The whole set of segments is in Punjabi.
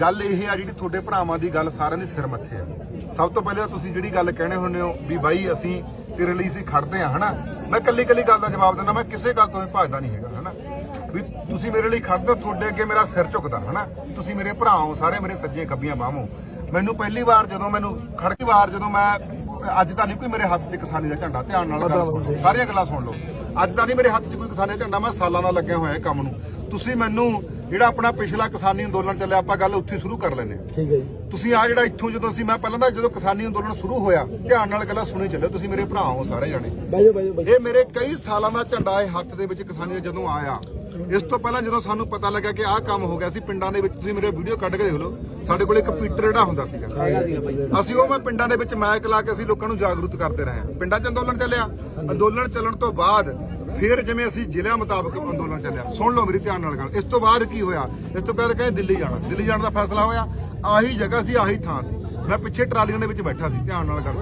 ਗੱਲ ਇਹ ਆ ਜਿਹੜੀ ਤੁਹਾਡੇ ਭਰਾਵਾਂ ਦੀ ਗੱਲ ਸਾਰਿਆਂ ਦੇ ਸਿਰ ਮੱਥੇ ਆ। ਸਭ ਤੋਂ ਪਹਿਲਾਂ ਤੁਸੀਂ ਜਿਹੜੀ ਗੱਲ ਕਹਿਣੇ ਹੁੰਦੇ ਹੋ ਵੀ ਬਾਈ ਅਸੀਂ ਤੇਰੇ ਲਈ ਅਸੀਂ ਖੜਦੇ ਆ ਹਨਾ? ਮੈਂ ਕੱਲੀ ਕੱਲੀ ਗੱਲ ਦਾ ਜਵਾਬ ਦਿੰਦਾ, ਮੈਂ ਕਿਸੇ ਗੱਲ ਤੋਂ ਵੀ ਭੱਜਦਾ ਨਹੀਂ ਹੈਗਾ, ਹਨਾ? ਵੀ ਤੁਸੀਂ ਮੇਰੇ ਲਈ ਖੜਦੇ ਹੋ, ਤੁਹਾਡੇ ਅੱਗੇ ਮੇਰਾ ਸਿਰ ਝੁਕਦਾ, ਹਨਾ? ਤੁਸੀਂ ਮੇਰੇ ਭਰਾ ਹੋ, ਸਾਰੇ ਮੇਰੇ ਸੱਜੇ ਖੱਬੀਆਂ ਬਾਹਮੋ ਮੈਨੂੰ ਪਹਿਲੀ ਵਾਰ ਜਦੋਂ ਮੈਨੂੰ ਖੜਕੀ ਵਾਰ ਜਦੋਂ ਮੈਂ, ਅੱਜ ਤਾਂ ਨਹੀਂ ਕੋਈ ਮੇਰੇ ਹੱਥ 'ਚ ਕਿਸਾਨੀ ਦਾ ਝੰਡਾ, ਧਿਆਨ ਨਾਲ ਗੱਲ ਸਾਰੀਆਂ ਗੱਲਾਂ ਸੁਣ ਲਓ। ਅੱਜ ਤਾਂ ਨਹੀਂ ਮੇਰੇ ਹੱਥ 'ਚ ਕੋਈ ਕਿਸਾਨੀ ਦਾ ਝੰਡਾ, ਮੈਂ ਸਾਲਾਂ ਦਾ ਲੱਗਿਆ ਹੋਇਆ ਕੰਮ ਨੂੰ। ਤੁਸੀਂ ਮੈਨੂੰ ਜਿਹੜਾ ਆਪਣਾ ਪਿਛਲਾ ਕਿਸਾਨੀ ਅੰਦੋਲਨ ਚੱਲਿਆ ਆਪਾਂ ਗੱਲ ਉੱਥੇ ਸ਼ੁਰੂ ਕਰ ਹਾਂ। ਠੀਕ ਹੈ ਜੀ। ਤੁਸੀਂ ਆ ਜਿਹੜਾ ਇੱਥੋਂ ਜਦੋਂ ਅਸੀਂ ਮੈਂ ਪਹਿਲਾਂ ਦਾ ਜਦੋਂ ਕਿਸਾਨੀ ਅੰਦੋਲਨ ਸ਼ੁਰੂ ਹੋਇਆ ਧਿਆਨ ਨਾਲ ਗੱਲਾਂ ਸੁਣੀ ਚੱਲਿਓ ਤੁਸੀਂ ਮੇਰੇ ਭਰਾ ਹੋ ਸਾਰੇ ਜਾਣੇ। ਬਾਜੋ ਬਾਜੋ ਇਹ ਮੇਰੇ ਕਈ ਸਾਲਾਂ ਦਾ ਝੰਡਾ ਇਹ ਹੱਥ ਦੇ ਵਿੱਚ ਕਿਸਾਨੀ ਜਦੋਂ ਆਇਆ ਇਸ ਤੋਂ ਪਹਿਲਾਂ ਜਦੋਂ ਸਾਨੂੰ ਪਤਾ ਲੱਗਾ ਕਿ ਆਹ ਕੰਮ ਹੋ ਗਿਆ ਸੀ ਪਿੰਡਾਂ ਦੇ ਵਿੱਚ ਤੁਸੀਂ ਮੇਰੇ ਵੀਡੀਓ ਕੱਢ ਕੇ ਦੇਖ ਲਓ ਸਾਡੇ ਕੋਲ ਇੱਕ ਪੀਟਰ ਜਿਹੜਾ ਹੁੰਦਾ ਸੀਗਾ। ਅਸੀਂ ਉਹ ਮੈਂ ਪਿੰਡਾਂ ਦੇ ਵਿੱਚ ਮਾਈਕ ਲਾ ਕੇ ਅਸੀਂ ਲੋਕਾਂ ਨੂੰ ਜਾਗਰੂਕ ਕਰਦੇ ਰਹੇ ਹਾਂ। ਪਿੰਡਾਂ 'ਚ ਅੰਦੋਲਨ ਚੱਲਿਆ। ਅੰਦੋਲਨ ਚੱਲਣ ਤੋਂ ਬਾਅਦ ਫਿਰ ਜਿਵੇਂ ਅਸੀਂ ਜ਼ਿਲ੍ਹਿਆਂ ਮੁਤਾਬਕ ਅੰਦੋਲਨ ਚੱਲਿਆ, ਸੁਣ ਲਓ ਮੇਰੀ ਧਿਆਨ ਨਾਲ ਗੱਲ, ਇਸ ਤੋਂ ਬਾਅਦ ਕੀ ਹੋਇਆ? ਇਸ ਤੋਂ ਬਾਅਦ ਕਹਿੰਦੇ ਦਿੱਲੀ ਜਾਣਾ, ਦਿੱਲੀ ਜਾਣ ਦਾ ਫੈਸਲਾ ਹੋਇਆ, ਆਹੀ ਜਗ੍ਹਾ ਸੀ, ਆਹੀ ਥਾਂ ਸੀ। ਮੈਂ ਪਿੱਛੇ ਟਰਾਲੀਆਂ ਦੇ ਵਿੱਚ ਬੈਠਾ ਸੀ, ਧਿਆਨ ਨਾਲ ਗੱਲ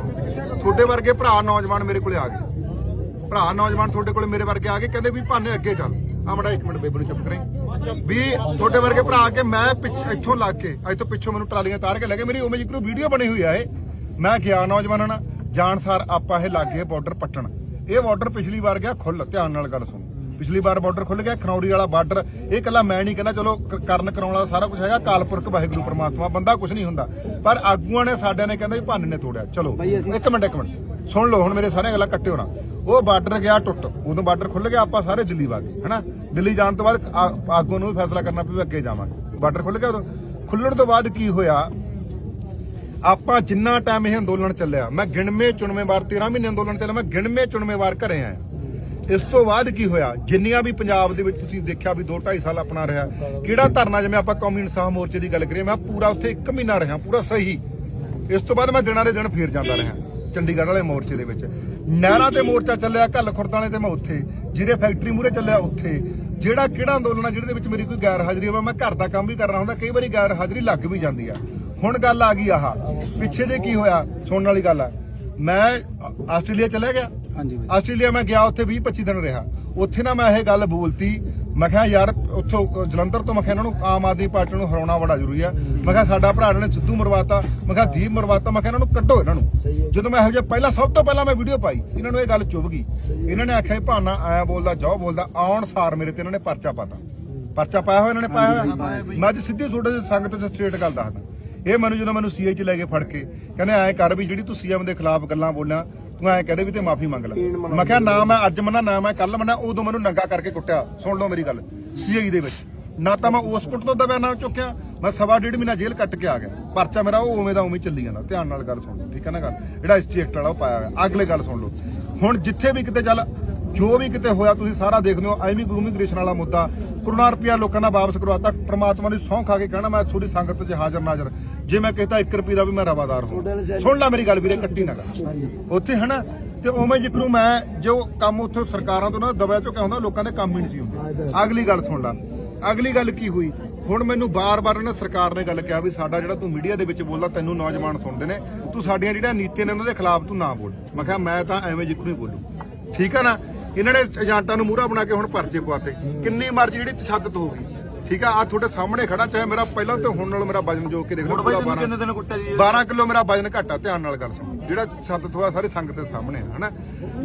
ਤੁਹਾਡੇ ਵਰਗੇ ਭਰਾ ਨੌਜਵਾਨ ਮੇਰੇ ਕੋਲੇ ਆ ਗਏ। ਭਰਾ ਨੌਜਵਾਨ ਤੁਹਾਡੇ ਕੋਲੇ ਮੇਰੇ ਵਰਗੇ ਆ ਗਏ, ਕਹਿੰਦੇ ਵੀ ਭਾਨੇ ਅੱਗੇ ਚੱਲ। ਆ ਮੜਾ ਇੱਕ ਮਿੰਟ ਬੇਬੇ ਨੂੰ ਚੁੱਪ ਕਰਾਈ। ਵੀ ਤੁਹਾਡੇ ਵਰਗੇ ਭਰਾ ਆ ਕੇ ਮੈਂ ਪਿੱਛੇ, ਇੱਥੋਂ ਲੱਗ ਕੇ, ਅੱਜ ਤੋਂ ਪਿੱਛੋਂ ਮੈਨੂੰ ਟਰਾਲੀਆਂ ਤਾਰ ਕੇ ਲੈ ਗਏ। ਮੇਰੀ ਉਵੇਂ ਜਿਕਰੋ ਵੀਡੀਓ ਬਣੀ ਹੋਈ ਆ ਇਹ। ਮੈਂ ਗਿਆ ਨੌਜਵਾਨਾਂ ਨਾਲ ਜਾਣ ਸਾਰ ਆਪਾਂ ਇਹ ਲੱਗੇ ਬਾਰਡਰ ਪੱਟਣ। ਇਹ ਬਾਰਡਰ ਪਿਛਲੀ ਵਾਰ ਗਿਆ ਖੁੱਲ ਧਿਆਨ ਨਾਲ ਗੱਲ ਸੁਣੋ। ਪਿਛਲੀ ਵਾਰ ਬਾਰਡਰ ਖੁੱਲ ਗਿਆ ਖਨੌਰੀ ਵਾਲਾ ਬਾਰਡਰ ਇਹ ਕੱਲਾ ਮੈਂ ਨਹੀਂ ਕਹਿੰਦਾ ਚਲੋ ਕਰਨ ਕਰਾਉਣ ਵਾਲਾ ਸਾਰਾ ਕੁਝ ਹੈਗਾ ਕਾਲਪੁਰਖ ਵਾਹਿਗੁਰੂ ਪ੍ਰਮਾਤਮਾ ਬੰਦਾ ਕੁਝ ਨਹੀਂ ਹੁੰਦਾ। ਪਰ ਆਗੂਆਂ ਨੇ ਸਾਡਿਆਂ ਨੇ ਕਹਿੰਦਾ ਵੀ ਭਾਨੇ ਨੇ ਤੋੜਿਆ। ਚਲੋ ਇੱਕ ਮਿੰਟ ਇੱਕ ਮਿੰਟ। ਸੁਣ ਲਓ ਹੁਣ ਮੇਰੇ ਸਾਰੀਆਂ ਗੱਲਾਂ ਕੱਟੇ ਹੋਣਾ ਉਹ ਬਾਰਡਰ ਗਿਆ ਟੁੱਟ। ਉਦੋਂ ਬਾਰਡਰ ਖੁੱਲ ਗਿਆ ਆਪਾਂ ਸਾਰੇ ਦਿੱਲੀ ਵਾਗੇ ਹਨਾ? ਦਿੱਲੀ ਜਾਣ ਤੋਂ ਬਾਅਦ ਆਗੂਆਂ ਨੂੰ ਵੀ ਫੈਸਲਾ ਕਰਨਾ ਪਊ ਵੀ ਅੱਗੇ ਜਾਵਾਂਗੇ। ਬਾਰਡਰ ਖੁੱਲ ਗਿਆ ਉਦੋਂ। ਖੁੱਲਣ ਤੋਂ ਬਾਅਦ ਕੀ ਹੋਇਆ? ਆਪਾਂ ਜਿੰਨਾ ਟਾਈਮ ਇਹ ਅੰਦੋਲਨ ਚੱਲਿਆ, ਮੈਂ ਗਿਣਵੇਂ ਚੁਣਵੇਂ ਵਾਰ 13 ਮਹੀਨੇ ਅੰਦੋਲਨ ਚੱਲਿਆ, ਮੈਂ ਗਿਣਵੇਂ ਚੁਣਵੇਂ ਵਾਰ ਘਰੇ ਆਇਆ। ਇਸ ਤੋਂ ਬਾਅਦ ਕੀ ਹੋਇਆ? ਜਿੰਨੀਆਂ ਵੀ ਪੰਜਾਬ ਦੇ ਵਿੱਚ ਤੁਸੀਂ ਦੇਖਿਆ ਵੀ 2 2.5 ਸਾਲ ਆਪਣਾ ਰਿਹਾ, ਕਿਹੜਾ ਧਰਨਾ ਜਿਵੇਂ ਆਪਾਂ ਕੌਮੀ ਇਨਸਾਫ ਮੋਰਚੇ ਦੀ ਗੱਲ ਕਰੀਏ, ਮੈਂ ਪੂਰਾ ਉੱਥੇ 1 ਮਹੀਨਾ ਰਿਹਾ, ਪੂਰਾ ਸਹੀ। ਇਸ ਤੋਂ ਬਾਅਦ ਮੈਂ ਦਿਨਾਂ ਦੇ ਦਿਨ ਫੇਰ ਜਾਂਦਾ ਰਿਹਾ, ਚੰਡੀਗੜ੍ਹ ਵਾਲੇ ਮੋਰਚੇ ਦੇ ਵਿੱਚ। ਨਹਿਰਾਂ ਤੇ ਮੋਰਚਾ ਚੱਲਿਆ ਕੱਲ ਖੁਰਦ ਵਾਲੇ ਤੇ ਮੈਂ ਉੱਥੇ, ਜਿਹੜੇ ਫੈਕਟਰੀ ਮੂਰੇ ਚੱਲਿਆ ਉੱਥੇ। ਜਿਹੜਾ ਕਿਹੜਾ ਅੰਦੋਲਨ ਆ, ਜਿਹਦੇ ਵਿੱਚ ਮੇਰੀ ਕੋਈ ਗੈਰ ਹਾਜ਼ਰੀ ਹੋਵੇ, ਮੈਂ ਘਰ ਦਾ ਕੰਮ ਵੀ ਕਰਨਾ ਹੁੰਦਾ, ਕਈ ਵਾਰੀ ਗੈਰ ਹਾਜ਼ਰੀ ਲੱਗ ਵੀ ਜਾਂਦੀ ਆ। ਹੁਣ ਗੱਲ ਆ ਗਈ ਆਹ ਪਿੱਛੇ ਜੇ ਕੀ ਹੋਇਆ ਸੁਣਨ ਵਾਲੀ ਗੱਲ ਆ। ਮੈਂ ਆਸਟ੍ਰੇਲੀਆ ਚਲਾ ਗਿਆ। ਹਾਂਜੀ ਬਾਈ। ਆਸਟ੍ਰੇਲੀਆ ਮੈਂ ਗਿਆ ਉੱਥੇ 20 25 ਦਿਨ ਰਿਹਾ। ਉੱਥੇ ਨਾ ਮੈਂ ਇਹ ਗੱਲ ਬੋਲਤੀ ਮੈਂ ਕਿਹਾ ਯਾਰ ਉੱਥੋਂ ਜਲੰਧਰ ਤੋਂ ਮੈਂ ਕਿਹਾ ਇਹਨਾਂ ਨੂੰ ਆਮ ਆਦਮੀ ਪਾਰਟੀ ਨੂੰ ਹਰਾਉਣਾ ਬੜਾ ਜ਼ਰੂਰੀ ਆ। ਮੈਂ ਕਿਹਾ ਸਾਡਾ ਭਰਾ ਨੇ ਸਿੱਧੂ ਮਰਵਾਤਾ ਮੈਂ ਕਿਹਾ ਦੀਪ ਮਰਵਾਤਾ ਮੈਂ ਕਿਹਾ ਇਹਨਾਂ ਨੂੰ ਕੱਢੋ ਇਹਨਾਂ ਨੂੰ। ਜਦੋਂ ਮੈਂ ਇਹੋ ਜਿਹਾ ਪਹਿਲਾਂ ਸਭ ਤੋਂ ਪਹਿਲਾਂ ਮੈਂ ਵੀਡੀਓ ਪਾਈ ਇਹਨਾਂ ਨੂੰ ਇਹ ਗੱਲ ਚੁੱਭ ਗਈ। ਇਹਨਾਂ ਨੇ ਆਖਿਆ ਭਾਨਾ ਆਇਆ ਬੋਲਦਾ ਜਾਓ ਬੋਲਦਾ ਆਉਣ ਸਾਰ ਮੇਰੇ ਤੇ ਇਹਨਾਂ ਨੇ ਪਰਚਾ ਪਾਤਾ। ਪਰਚਾ ਪਾਇਆ ਹੋਇਆ ਇਹਨਾਂ ਨੇ ਪਾਇਆ ਹੋਇਆ? ਮੈਂ ਅੱਜ ਸਿੱਧੀ ਤੁਹਾਡੇ ਸੰਗਤ ਚ ਸਟ੍ਰੇਟ ਗੱਲ ਦੱਸਦਾ। ਇਹ ਮੈਨੂੰ ਜਦੋਂ ਮੈਨੂੰ ਸੀਆਈ ਚ ਲੈ ਕੇ ਫੜ ਕੇ ਕਹਿੰਦੇ ਐਂ ਕਰ ਵੀ ਜਿਹੜੀ ਤੂੰ ਸੀਐਮ ਦੇ ਖਿਲਾਫ ਗੱਲਾਂ ਬੋਲਿਆ ਤੂੰ ਐਂ ਕਹਦੇ ਵੀ ਤੇ ਮਾਫੀ ਮੰਗ ਲੈ। ਮੈਂ ਕਿਹਾ ਨਾ। ਮੈਂ ਅੱਜ ਮੰਨਾ ਨਾ ਮੈਂ ਕੱਲ ਮੰਨਾ ਉਦੋਂ ਮੈਨੂੰ ਨੰਗਾ ਕਰਕੇ ਕੁੱਟਿਆ। ਸੁਣ ਲਓ ਮੇਰੀ ਗੱਲ ਸੀਆਈ ਦੇ ਵਿੱਚ। ਨਾ ਤਾਂ ਮੈਂ ਉਸ ਕੁੱਟ ਤੋਂ ਦਬਿਆ ਨਾ ਚੁੱਕਿਆ। ਮੈਂ ਸਵਾ ਡੇਢ ਮਹੀਨਾ ਜੇਲ੍ਹ ਕੱਟ ਕੇ ਆ ਗਿਆ। ਪਰਚਾ ਮੇਰਾ ਉਹ ਉਵੇਂ ਦਾ ਉਵੇਂ ਚੱਲੀ ਜਾਂਦਾ। ਧਿਆਨ ਨਾਲ ਗੱਲ ਸੁਣ ਲਓ ਠੀਕ ਹੈ ਨਾ ਗੱਲ? ਜਿਹੜਾ ਸਟੇਟ ਵਾਲਾ ਉਹ ਪਾਇਆ ਹੋਇਆ। ਅਗਲੇ ਗੱਲ ਸੁਣ ਲਓ। ਹੁਣ ਜਿੱਥੇ ਵੀ ਕਿਤੇ ਚੱਲ ਜੋ ਵੀ ਕਿਤੇ ਹੋਇਆ ਤੁਸੀਂ ਸਾਰਾ ਦੇਖਦੇ ਹੋ ਐਵੇਂ ਗੁਰੂ ਇਮੀਗ੍ਰੇਸ਼ਨ ਵਾਲਾ ਮੁੱਦਾ। ਕਰੋਨਾ ਰੁਪਿਆ ਲੋਕਾਂ ਦਾ ਵਾਪਸ ਕਰਵਾਤਾ। ਪ੍ਰਮਾਤਮਾ ਦੀ ਸਹੁੰ ਖਾ ਕੇ ਕਹਿਣਾ ਮੈਂ ਤੁਹਾਡੀ ਸੰਗਤ 'ਚ ਹਾਜ਼ਰ ਨਾਜ਼ਰ ਜੇ ਮੈਂ ਕਹਤਾ 1 ਰੁਪਏ ਦਾ ਵੀ ਮੈਂ ਰਵਾਦਾਰ ਹਾਂ। ਸੁਣ ਲੈ ਮੇਰੀ ਗੱਲ ਵੀਰੇ ਕੱਟੀ ਨਾ ਕਰ। ਉੱਥੇ ਹਨਾ ਤੇ ਉਵੇਂ ਜਿਕਰੂ ਮੈਂ ਜੋ ਕੰਮ ਉੱਥੇ ਸਰਕਾਰਾਂ ਤੋਂ ਨਾ ਦਬਾਅ ਚੁੱਕਿਆ ਹੁੰਦਾ ਲੋਕਾਂ ਦੇ ਕੰਮ ਹੀ ਨਹੀਂ ਸੀ ਹੁੰਦੇ। ਅਗਲੀ ਗੱਲ ਸੁਣ ਲੈ। ਅਗਲੀ ਗੱਲ ਕੀ ਹੋਈ? ਹੁਣ ਮੈਨੂੰ ਬਾਰ-ਬਾਰ ਨਾ ਸਰਕਾਰ ਨੇ ਗੱਲ ਕਿਹਾ ਵੀ ਸਾਡਾ ਜਿਹੜਾ ਤੂੰ ਮੀਡੀਆ ਦੇ ਵਿੱਚ ਬੋਲਦਾ ਤੈਨੂੰ ਨੌਜਵਾਨ ਸੁਣਦੇ ਨੇ। ਤੂੰ ਸਾਡੀਆਂ ਜਿਹੜੀਆਂ ਨੀਤੀਆਂ ਨੇ ਉਹਨਾਂ ਦੇ ਖਿਲਾਫ ਤੂੰ ਨਾ ਬੋਲ। ਮੈਂ ਕਿਹਾ ਮੈਂ ਤਾਂ ਐਵੇਂ ਜਿਕਰੂ ਹੀ ਬੋਲੂ। ਠੀਕ ਆ ਨਾ? ਇਹਨਾਂ ਨੇ ਏਜੰਟਾਂ ਨੂੰ ਮੂਹਰਾ ਬਣਾ ਕੇ ਹੁਣ ਪਰਚੇ ਪਵਾਤੇ ਕਿੰਨੀ ਮਰਜ਼ੀ ਜਿਹੜੀ ਤਸ਼ੱਦਦ ਹੋ ਗਈ। ਠੀਕ ਆ ਆ ਤੁਹਾਡੇ ਸਾਹਮਣੇ ਖੜਾ ਚਾਹੇ ਮੇਰਾ ਪਹਿਲਾਂ ਤੇ ਹੁਣ ਨਾਲ ਮੇਰਾ ਵਜਨ ਜੋ ਕੇ ਦੇਖ ਲਓ ਪੂਰਾ 12 ਕਿੰਨੇ ਦਿਨ ਕੁੱਟਿਆ ਜੀ? 12 ਕਿਲੋ ਮੇਰਾ ਵਜਨ ਘਟਾ ਧਿਆਨ ਨਾਲ ਗੱਲ ਸੁਣ। ਜਿਹੜਾ ਤਸ਼ੱਦਦ ਹੋਇਆ ਸਾਰੀ ਸੰਗਤ ਦੇ ਸਾਹਮਣੇ ਆ ਹਨਾ?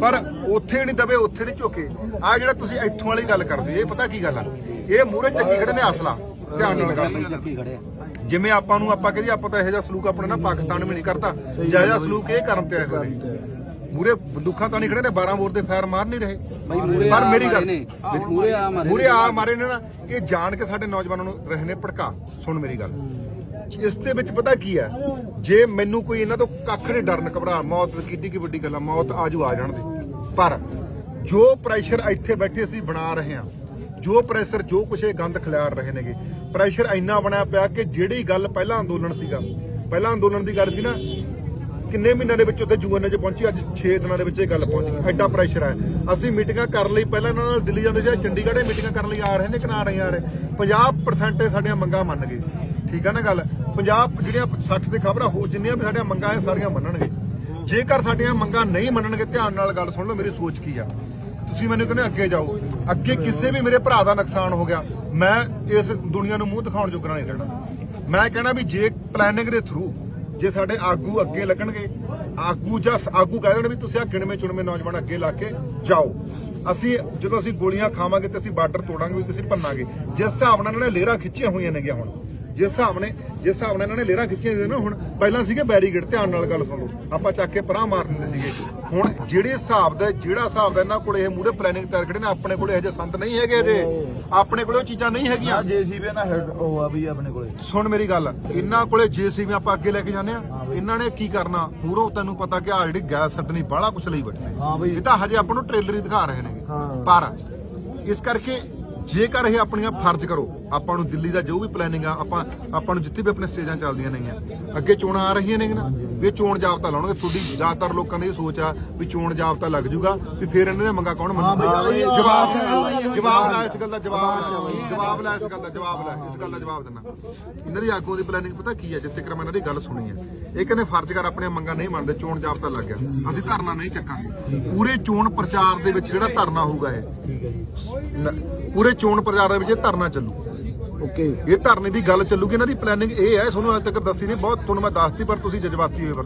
ਪਰ ਉੱਥੇ ਨਹੀਂ ਦਬੇ ਉੱਥੇ ਨਹੀਂ ਝੁਕੇ। ਆ ਜਿਹੜਾ ਤੁਸੀਂ ਇੱਥੋਂ ਵਾਲੀ ਗੱਲ ਕਰਦੇ ਹੋ, ਇਹ ਪਤਾ ਕੀ ਗੱਲ ਆ? ਇਹ ਮੂਹਰੇ ਚੱਕੀ ਖੜੇ ਨੇ ਅਸਲਾ ਧਿਆਨ ਨਾਲ ਗੱਲ ਚੱਕੀ ਖੜੇ ਆ ਜਿਵੇਂ ਆਪਾਂ ਨੂੰ ਆਪਾਂ ਕਹਿੰਦੇ ਆਪਾਂ ਤਾਂ ਇਹੋ ਜਿਹਾ ਸਲੂਕ ਆਪਣੇ ਨਾ ਪਾਕਿਸਤਾਨ ਵੀ ਨਹੀਂ ਕਰਤਾ। ਜਿਹੋ ਜਿਹਾ ਸਲੂਕ ਇਹ ਕਰਨ ਤੇ ਆਏ ਹੋਏ ਨੇ। ਮੂਰੇ ਬੰਦੂਕਾਂ ਤਾਂ ਨਹੀਂ ਖੜੇ ਨੇ 12 ਬੋਰ ਦੇ ਫਾਇਰ ਮਾਰ ਨਹੀਂ ਰਹੇ। ਪਰ ਮੇਰੀ ਗੱਲ ਮੂਰੇ ਆ ਮਾਰੇ ਮੂਰੇ ਆ ਮਾਰੇ ਨੇ ਨਾ ਇਹ ਜਾਣ ਕੇ ਸਾਡੇ ਨੌਜਵਾਨਾਂ ਨੂੰ ਰਹੇ ਨੇ ਭੜਕਾ। ਸੁਣ ਮੇਰੀ ਗੱਲ। ਇਸ ਦੇ ਵਿੱਚ ਪਤਾ ਕੀ ਹੈ? ਜੇ ਮੈਨੂੰ ਕੋਈ ਇਹਨਾਂ ਤੋਂ ਕੱਖ ਨਹੀਂ ਡਰਨ ਘਬਰਾ ਮੌਤ ਕਿੱਡੀ ਕੀ ਵੱਡੀ ਗੱਲ ਆ ਮੌਤ ਆਜੂ ਆ ਜਾਣ ਦੇ। ਪਰ ਜੋ ਪ੍ਰੈਸ਼ਰ ਇੱਥੇ ਬੈਠੇ ਅਸੀਂ ਬਣਾ ਰਹੇ ਹਾਂ ਜੋ ਪ੍ਰੈਸ਼ਰ ਜੋ ਕੁਛ ਇਹ ਗੰਦ ਖਿਲਾਰ ਰਹੇ ਨੇਗੇ ਪ੍ਰੈਸ਼ਰ ਇੰਨਾ ਬਣਿਆ ਪਿਆ ਕਿ ਜਿਹੜੀ ਗੱਲ ਪਹਿਲਾਂ ਅੰਦੋਲਨ ਸੀਗਾ ਪਹਿਲਾਂ ਅੰਦੋਲਨ ਦੀ ਗੱਲ ਸੀ ਨਾ ਕਿੰਨੇ ਮਹੀਨਿਆਂ ਦੇ ਵਿੱਚ ਉੱਥੇ ਯੂਐਨ ਚ ਪਹੁੰਚੀ? ਅੱਜ 6 ਦਿਨਾਂ ਦੇ ਵਿੱਚ ਇਹ ਗੱਲ ਪਹੁੰਚ ਗਈ। ਐਡਾ ਪ੍ਰੈਸ਼ਰ ਹੈ। ਅਸੀਂ ਮੀਟਿੰਗਾਂ ਕਰਨ ਲਈ ਪਹਿਲਾਂ ਇਹਨਾਂ ਨਾਲ ਦਿੱਲੀ ਜਾਂਦੇ ਸੀ, ਚੰਡੀਗੜ੍ਹ ਇਹ ਮੀਟਿੰਗਾਂ ਕਰਨ ਲਈ ਆ ਰਹੇ ਨੇ ਕਿ ਨਾ ਰਹੇ, ਆ ਰਹੇ। 50% ਸਾਡੀਆਂ ਮੰਗਾਂ ਮੰਨ ਗਏ। ਠੀਕ ਹੈ ਨਾ ਗੱਲ? 50 ਜਿਹੜੀਆਂ 60 ਦੇ ਖਬਰਾਂ ਹੋ ਜਿੰਨੀਆਂ ਵੀ ਸਾਡੀਆਂ ਮੰਗਾਂ ਇਹ ਸਾਰੀਆਂ ਮੰਨਣਗੇ। ਜੇਕਰ ਸਾਡੀਆਂ ਮੰਗਾਂ ਨਹੀਂ ਮੰਨਣਗੇ, ਧਿਆਨ ਨਾਲ ਗੱਲ ਸੁਣ ਲਓ, ਮੇਰੀ ਸੋਚ ਕੀ ਆ? ਤੁਸੀਂ ਮੈਨੂੰ ਕਹਿੰਦੇ ਅੱਗੇ ਜਾਓ। ਅੱਗੇ ਕਿਸੇ ਵੀ ਮੇਰੇ ਭਰਾ ਦਾ ਨੁਕਸਾਨ ਹੋ ਗਿਆ। ਮੈਂ ਇਸ ਦੁਨੀਆ ਨੂੰ ਮੂੰਹ ਦਿਖਾਉਣ ਜੋਗਰਾ ਨਹੀਂ ਰਹਿਣਾ। ਮੈਂ ਕਹਿਣਾ ਵੀ ਜੇ ਪਲੈਨਿੰਗ ਦੇ ਥਰੂ ਜੇ ਸਾਡੇ ਆਗੂ ਅੱਗੇ ਲੱਗਣਗੇ, ਆਗੂ ਜਾਂ ਆਗੂ ਕਹਿ ਦੇਣ ਵੀ ਤੁਸੀਂ ਆ ਗਿਣਵੇਂ ਚੁਣਵੇਂ ਨੌਜਵਾਨ ਅੱਗੇ ਲਾ ਕੇ ਜਾਓ। ਅਸੀਂ ਜਦੋਂ ਅਸੀਂ ਗੋਲੀਆਂ ਖਾਵਾਂਗੇ ਤੇ ਅਸੀਂ ਬਾਰਡਰ ਤੋੜਾਂਗੇ, ਵੀ ਤੁਸੀਂ ਭੰਨਾਂਗੇ। ਜਿਸ ਹਿਸਾਬ ਨਾਲ ਇਹਨਾਂ ਨੇ ਲੇਰਾਂ ਖਿੱਚੀਆਂ ਹੋਈਆਂ ਨੇਗੀਆਂ ਹੁਣ। ਜਿਸ ਹਿਸਾਬ ਨੇ ਜਿਸ ਹਿਸਾਬ ਨਾਲ ਇਹਨਾਂ ਨੇ ਲੇਰਾਂ ਖਿੱਚੀਆਂ ਨੇ ਨਾ ਹੁਣ ਪਹਿਲਾਂ ਸੀਗੇ ਬੈਰੀਗੇਡ ਧਿਆਨ ਨਾਲ ਗੱਲ ਸੁਣੋ ਆਪਾਂ ਚੱਕ ਕੇ ਪਰਾਂ ਮਾਰ ਦਿੰਦੇ ਸੀਗੇ। ਹੁਣ ਜਿਹੜੇ ਹਿਸਾਬ ਦਾ ਜਿਹੜਾ ਹਿਸਾਬ ਦਾ ਇਹਨਾਂ ਕੋਲੇ ਇਹ ਮੂਰੇ ਪਲੈਨਿੰਗ ਤਿਆਰ ਖੜੇ ਨੇ ਆਪਣੇ ਕੋਲੇ ਹਜੇ ਸੰਤ ਨਹੀਂ ਹੈਗੇ ਜੇ ਆਪਣੇ ਕੋਲੇ ਉਹ ਚੀਜ਼ਾਂ ਨਹੀਂ ਹੈਗੀਆਂ। ਜੇਸੀਬੀ ਨਾ ਹੈਡ ਉਹ ਆ ਵੀ ਆਪਣੇ ਕੋਲੇ। ਸੁਣ ਮੇਰੀ ਗੱਲ। ਇਹਨਾਂ ਕੋਲੇ ਜੇਸੀਬੀ ਆਪਾਂ ਅੱਗੇ ਲੈ ਕੇ ਜਾਂਦੇ ਆ। ਇਹਨਾਂ ਨੇ ਕੀ ਕਰਨਾ? ਮੂਰੋਂ ਤੈਨੂੰ ਪਤਾ ਕਿ ਆ ਜਿਹੜੀ ਗੈਸ ਛੱਡਣੀ ਬਾਹਲਾ ਕੁਛ ਲਈ ਬੈਠੇ ਹਾਂ ਬਈ। ਇਹ ਤਾਂ ਹਜੇ ਆਪਾਂ ਨੂੰ ਟ੍ਰੇਲਰ ਹੀ ਦਿਖਾ ਰਹੇ ਨੇ। ਪਰ ਇਸ ਕਰਕੇ ਜੇਕਰ ਇਹ ਆਪਣੀਆਂ ਫਰਜ਼ ਕਰੋ ਆਪਾਂ ਨੂੰ ਦਿੱਲੀ ਦਾ ਜੋ ਵੀ ਪਲੈਨਿੰਗ ਆ ਆਪਾਂ ਆਪਾਂ ਨੂੰ ਜਿੱਥੇ ਵੀ ਆਪਣੇ ਸਟੇਜਾਂ ਚੱਲਦੀਆਂ ਨੇਗੀਆਂ। ਅੱਗੇ ਚੋਣਾਂ ਆ ਰਹੀਆਂ ਨੇ ਨਾ ਵੀ ਚੋਣ ਜਾਬਤਾ ਲਾਉਣਗੇ। ਤੁਹਾਡੀ ਜ਼ਿਆਦਾਤਰ ਲੋਕਾਂ ਦੀ ਇਹ ਸੋਚ ਆ ਵੀ ਚੋਣ ਜਾਬਤਾ ਲੱਗ ਜੂਗਾ ਵੀ ਫੇਰ ਇਹਨਾਂ ਦੀਆਂ ਮੰਗਾਂ ਕੌਣ ਬਈ, ਜਵਾਬ ਜਵਾਬ ਲੈ ਇਸ ਗੱਲ ਦਾ ਜਵਾਬ ਲੈ ਜਵਾਬ ਲੈ ਇਸ ਗੱਲ ਦਾ ਜਵਾਬ ਲੈ ਇਸ ਗੱਲ ਦਾ ਜਵਾਬ ਦੇਣਾ ਇਹਨਾਂ ਦੀ ਆਗੂ ਦੀ ਪਲੈਨਿੰਗ ਪਤਾ ਕੀ ਹੈ ਜਿੱਥੇ ਕਰ ਮੈਂ ਇਹਨਾਂ ਦੀ ਗੱਲ ਸੁਣੀ ਹੈ ਇਹ ਕਹਿੰਦੇ ਫਰਜ਼ ਕਰ ਆਪਣੀਆਂ ਮੰਗਾਂ ਨਹੀਂ ਮੰਨਦੇ ਚੋਣ ਜਾਬਤਾ ਲੱਗ ਗਿਆ। ਅਸੀਂ ਧਰਨਾ ਨਹੀਂ ਚੱਕਾਂਗੇ। ਪੂਰੇ ਚੋਣ ਪ੍ਰਚਾਰ ਦੇ ਵਿੱਚ ਜਿਹੜਾ ਧਰਨਾ ਹੋਊਗਾ ਇਹ ਨ- ਪੂਰੇ ਚੋਣ ਪ੍ਰਚਾਰ ਦੇ ਵਿੱਚ ਇਹ ਧਰਨਾ ਚੱਲੂ। ਓਕੇ। ਇਹ ਧਰਨੇ ਦੀ ਗੱਲ ਚੱਲੂਗੀ ਇਹਨਾਂ ਦੀ ਪਲੈਨਿੰਗ ਇਹ ਹੈ ਤੁਹਾਨੂੰ ਅੱਜ ਤੱਕ ਦੱਸੀ ਨਹੀਂ ਬਹੁਤ ਤੁਹਾਨੂੰ ਮੈਂ ਦੱਸਤੀ ਪਰ ਤੁਸੀਂ ਜਜ਼ਬਾਤੀ ਹੋਏ ਹੋ।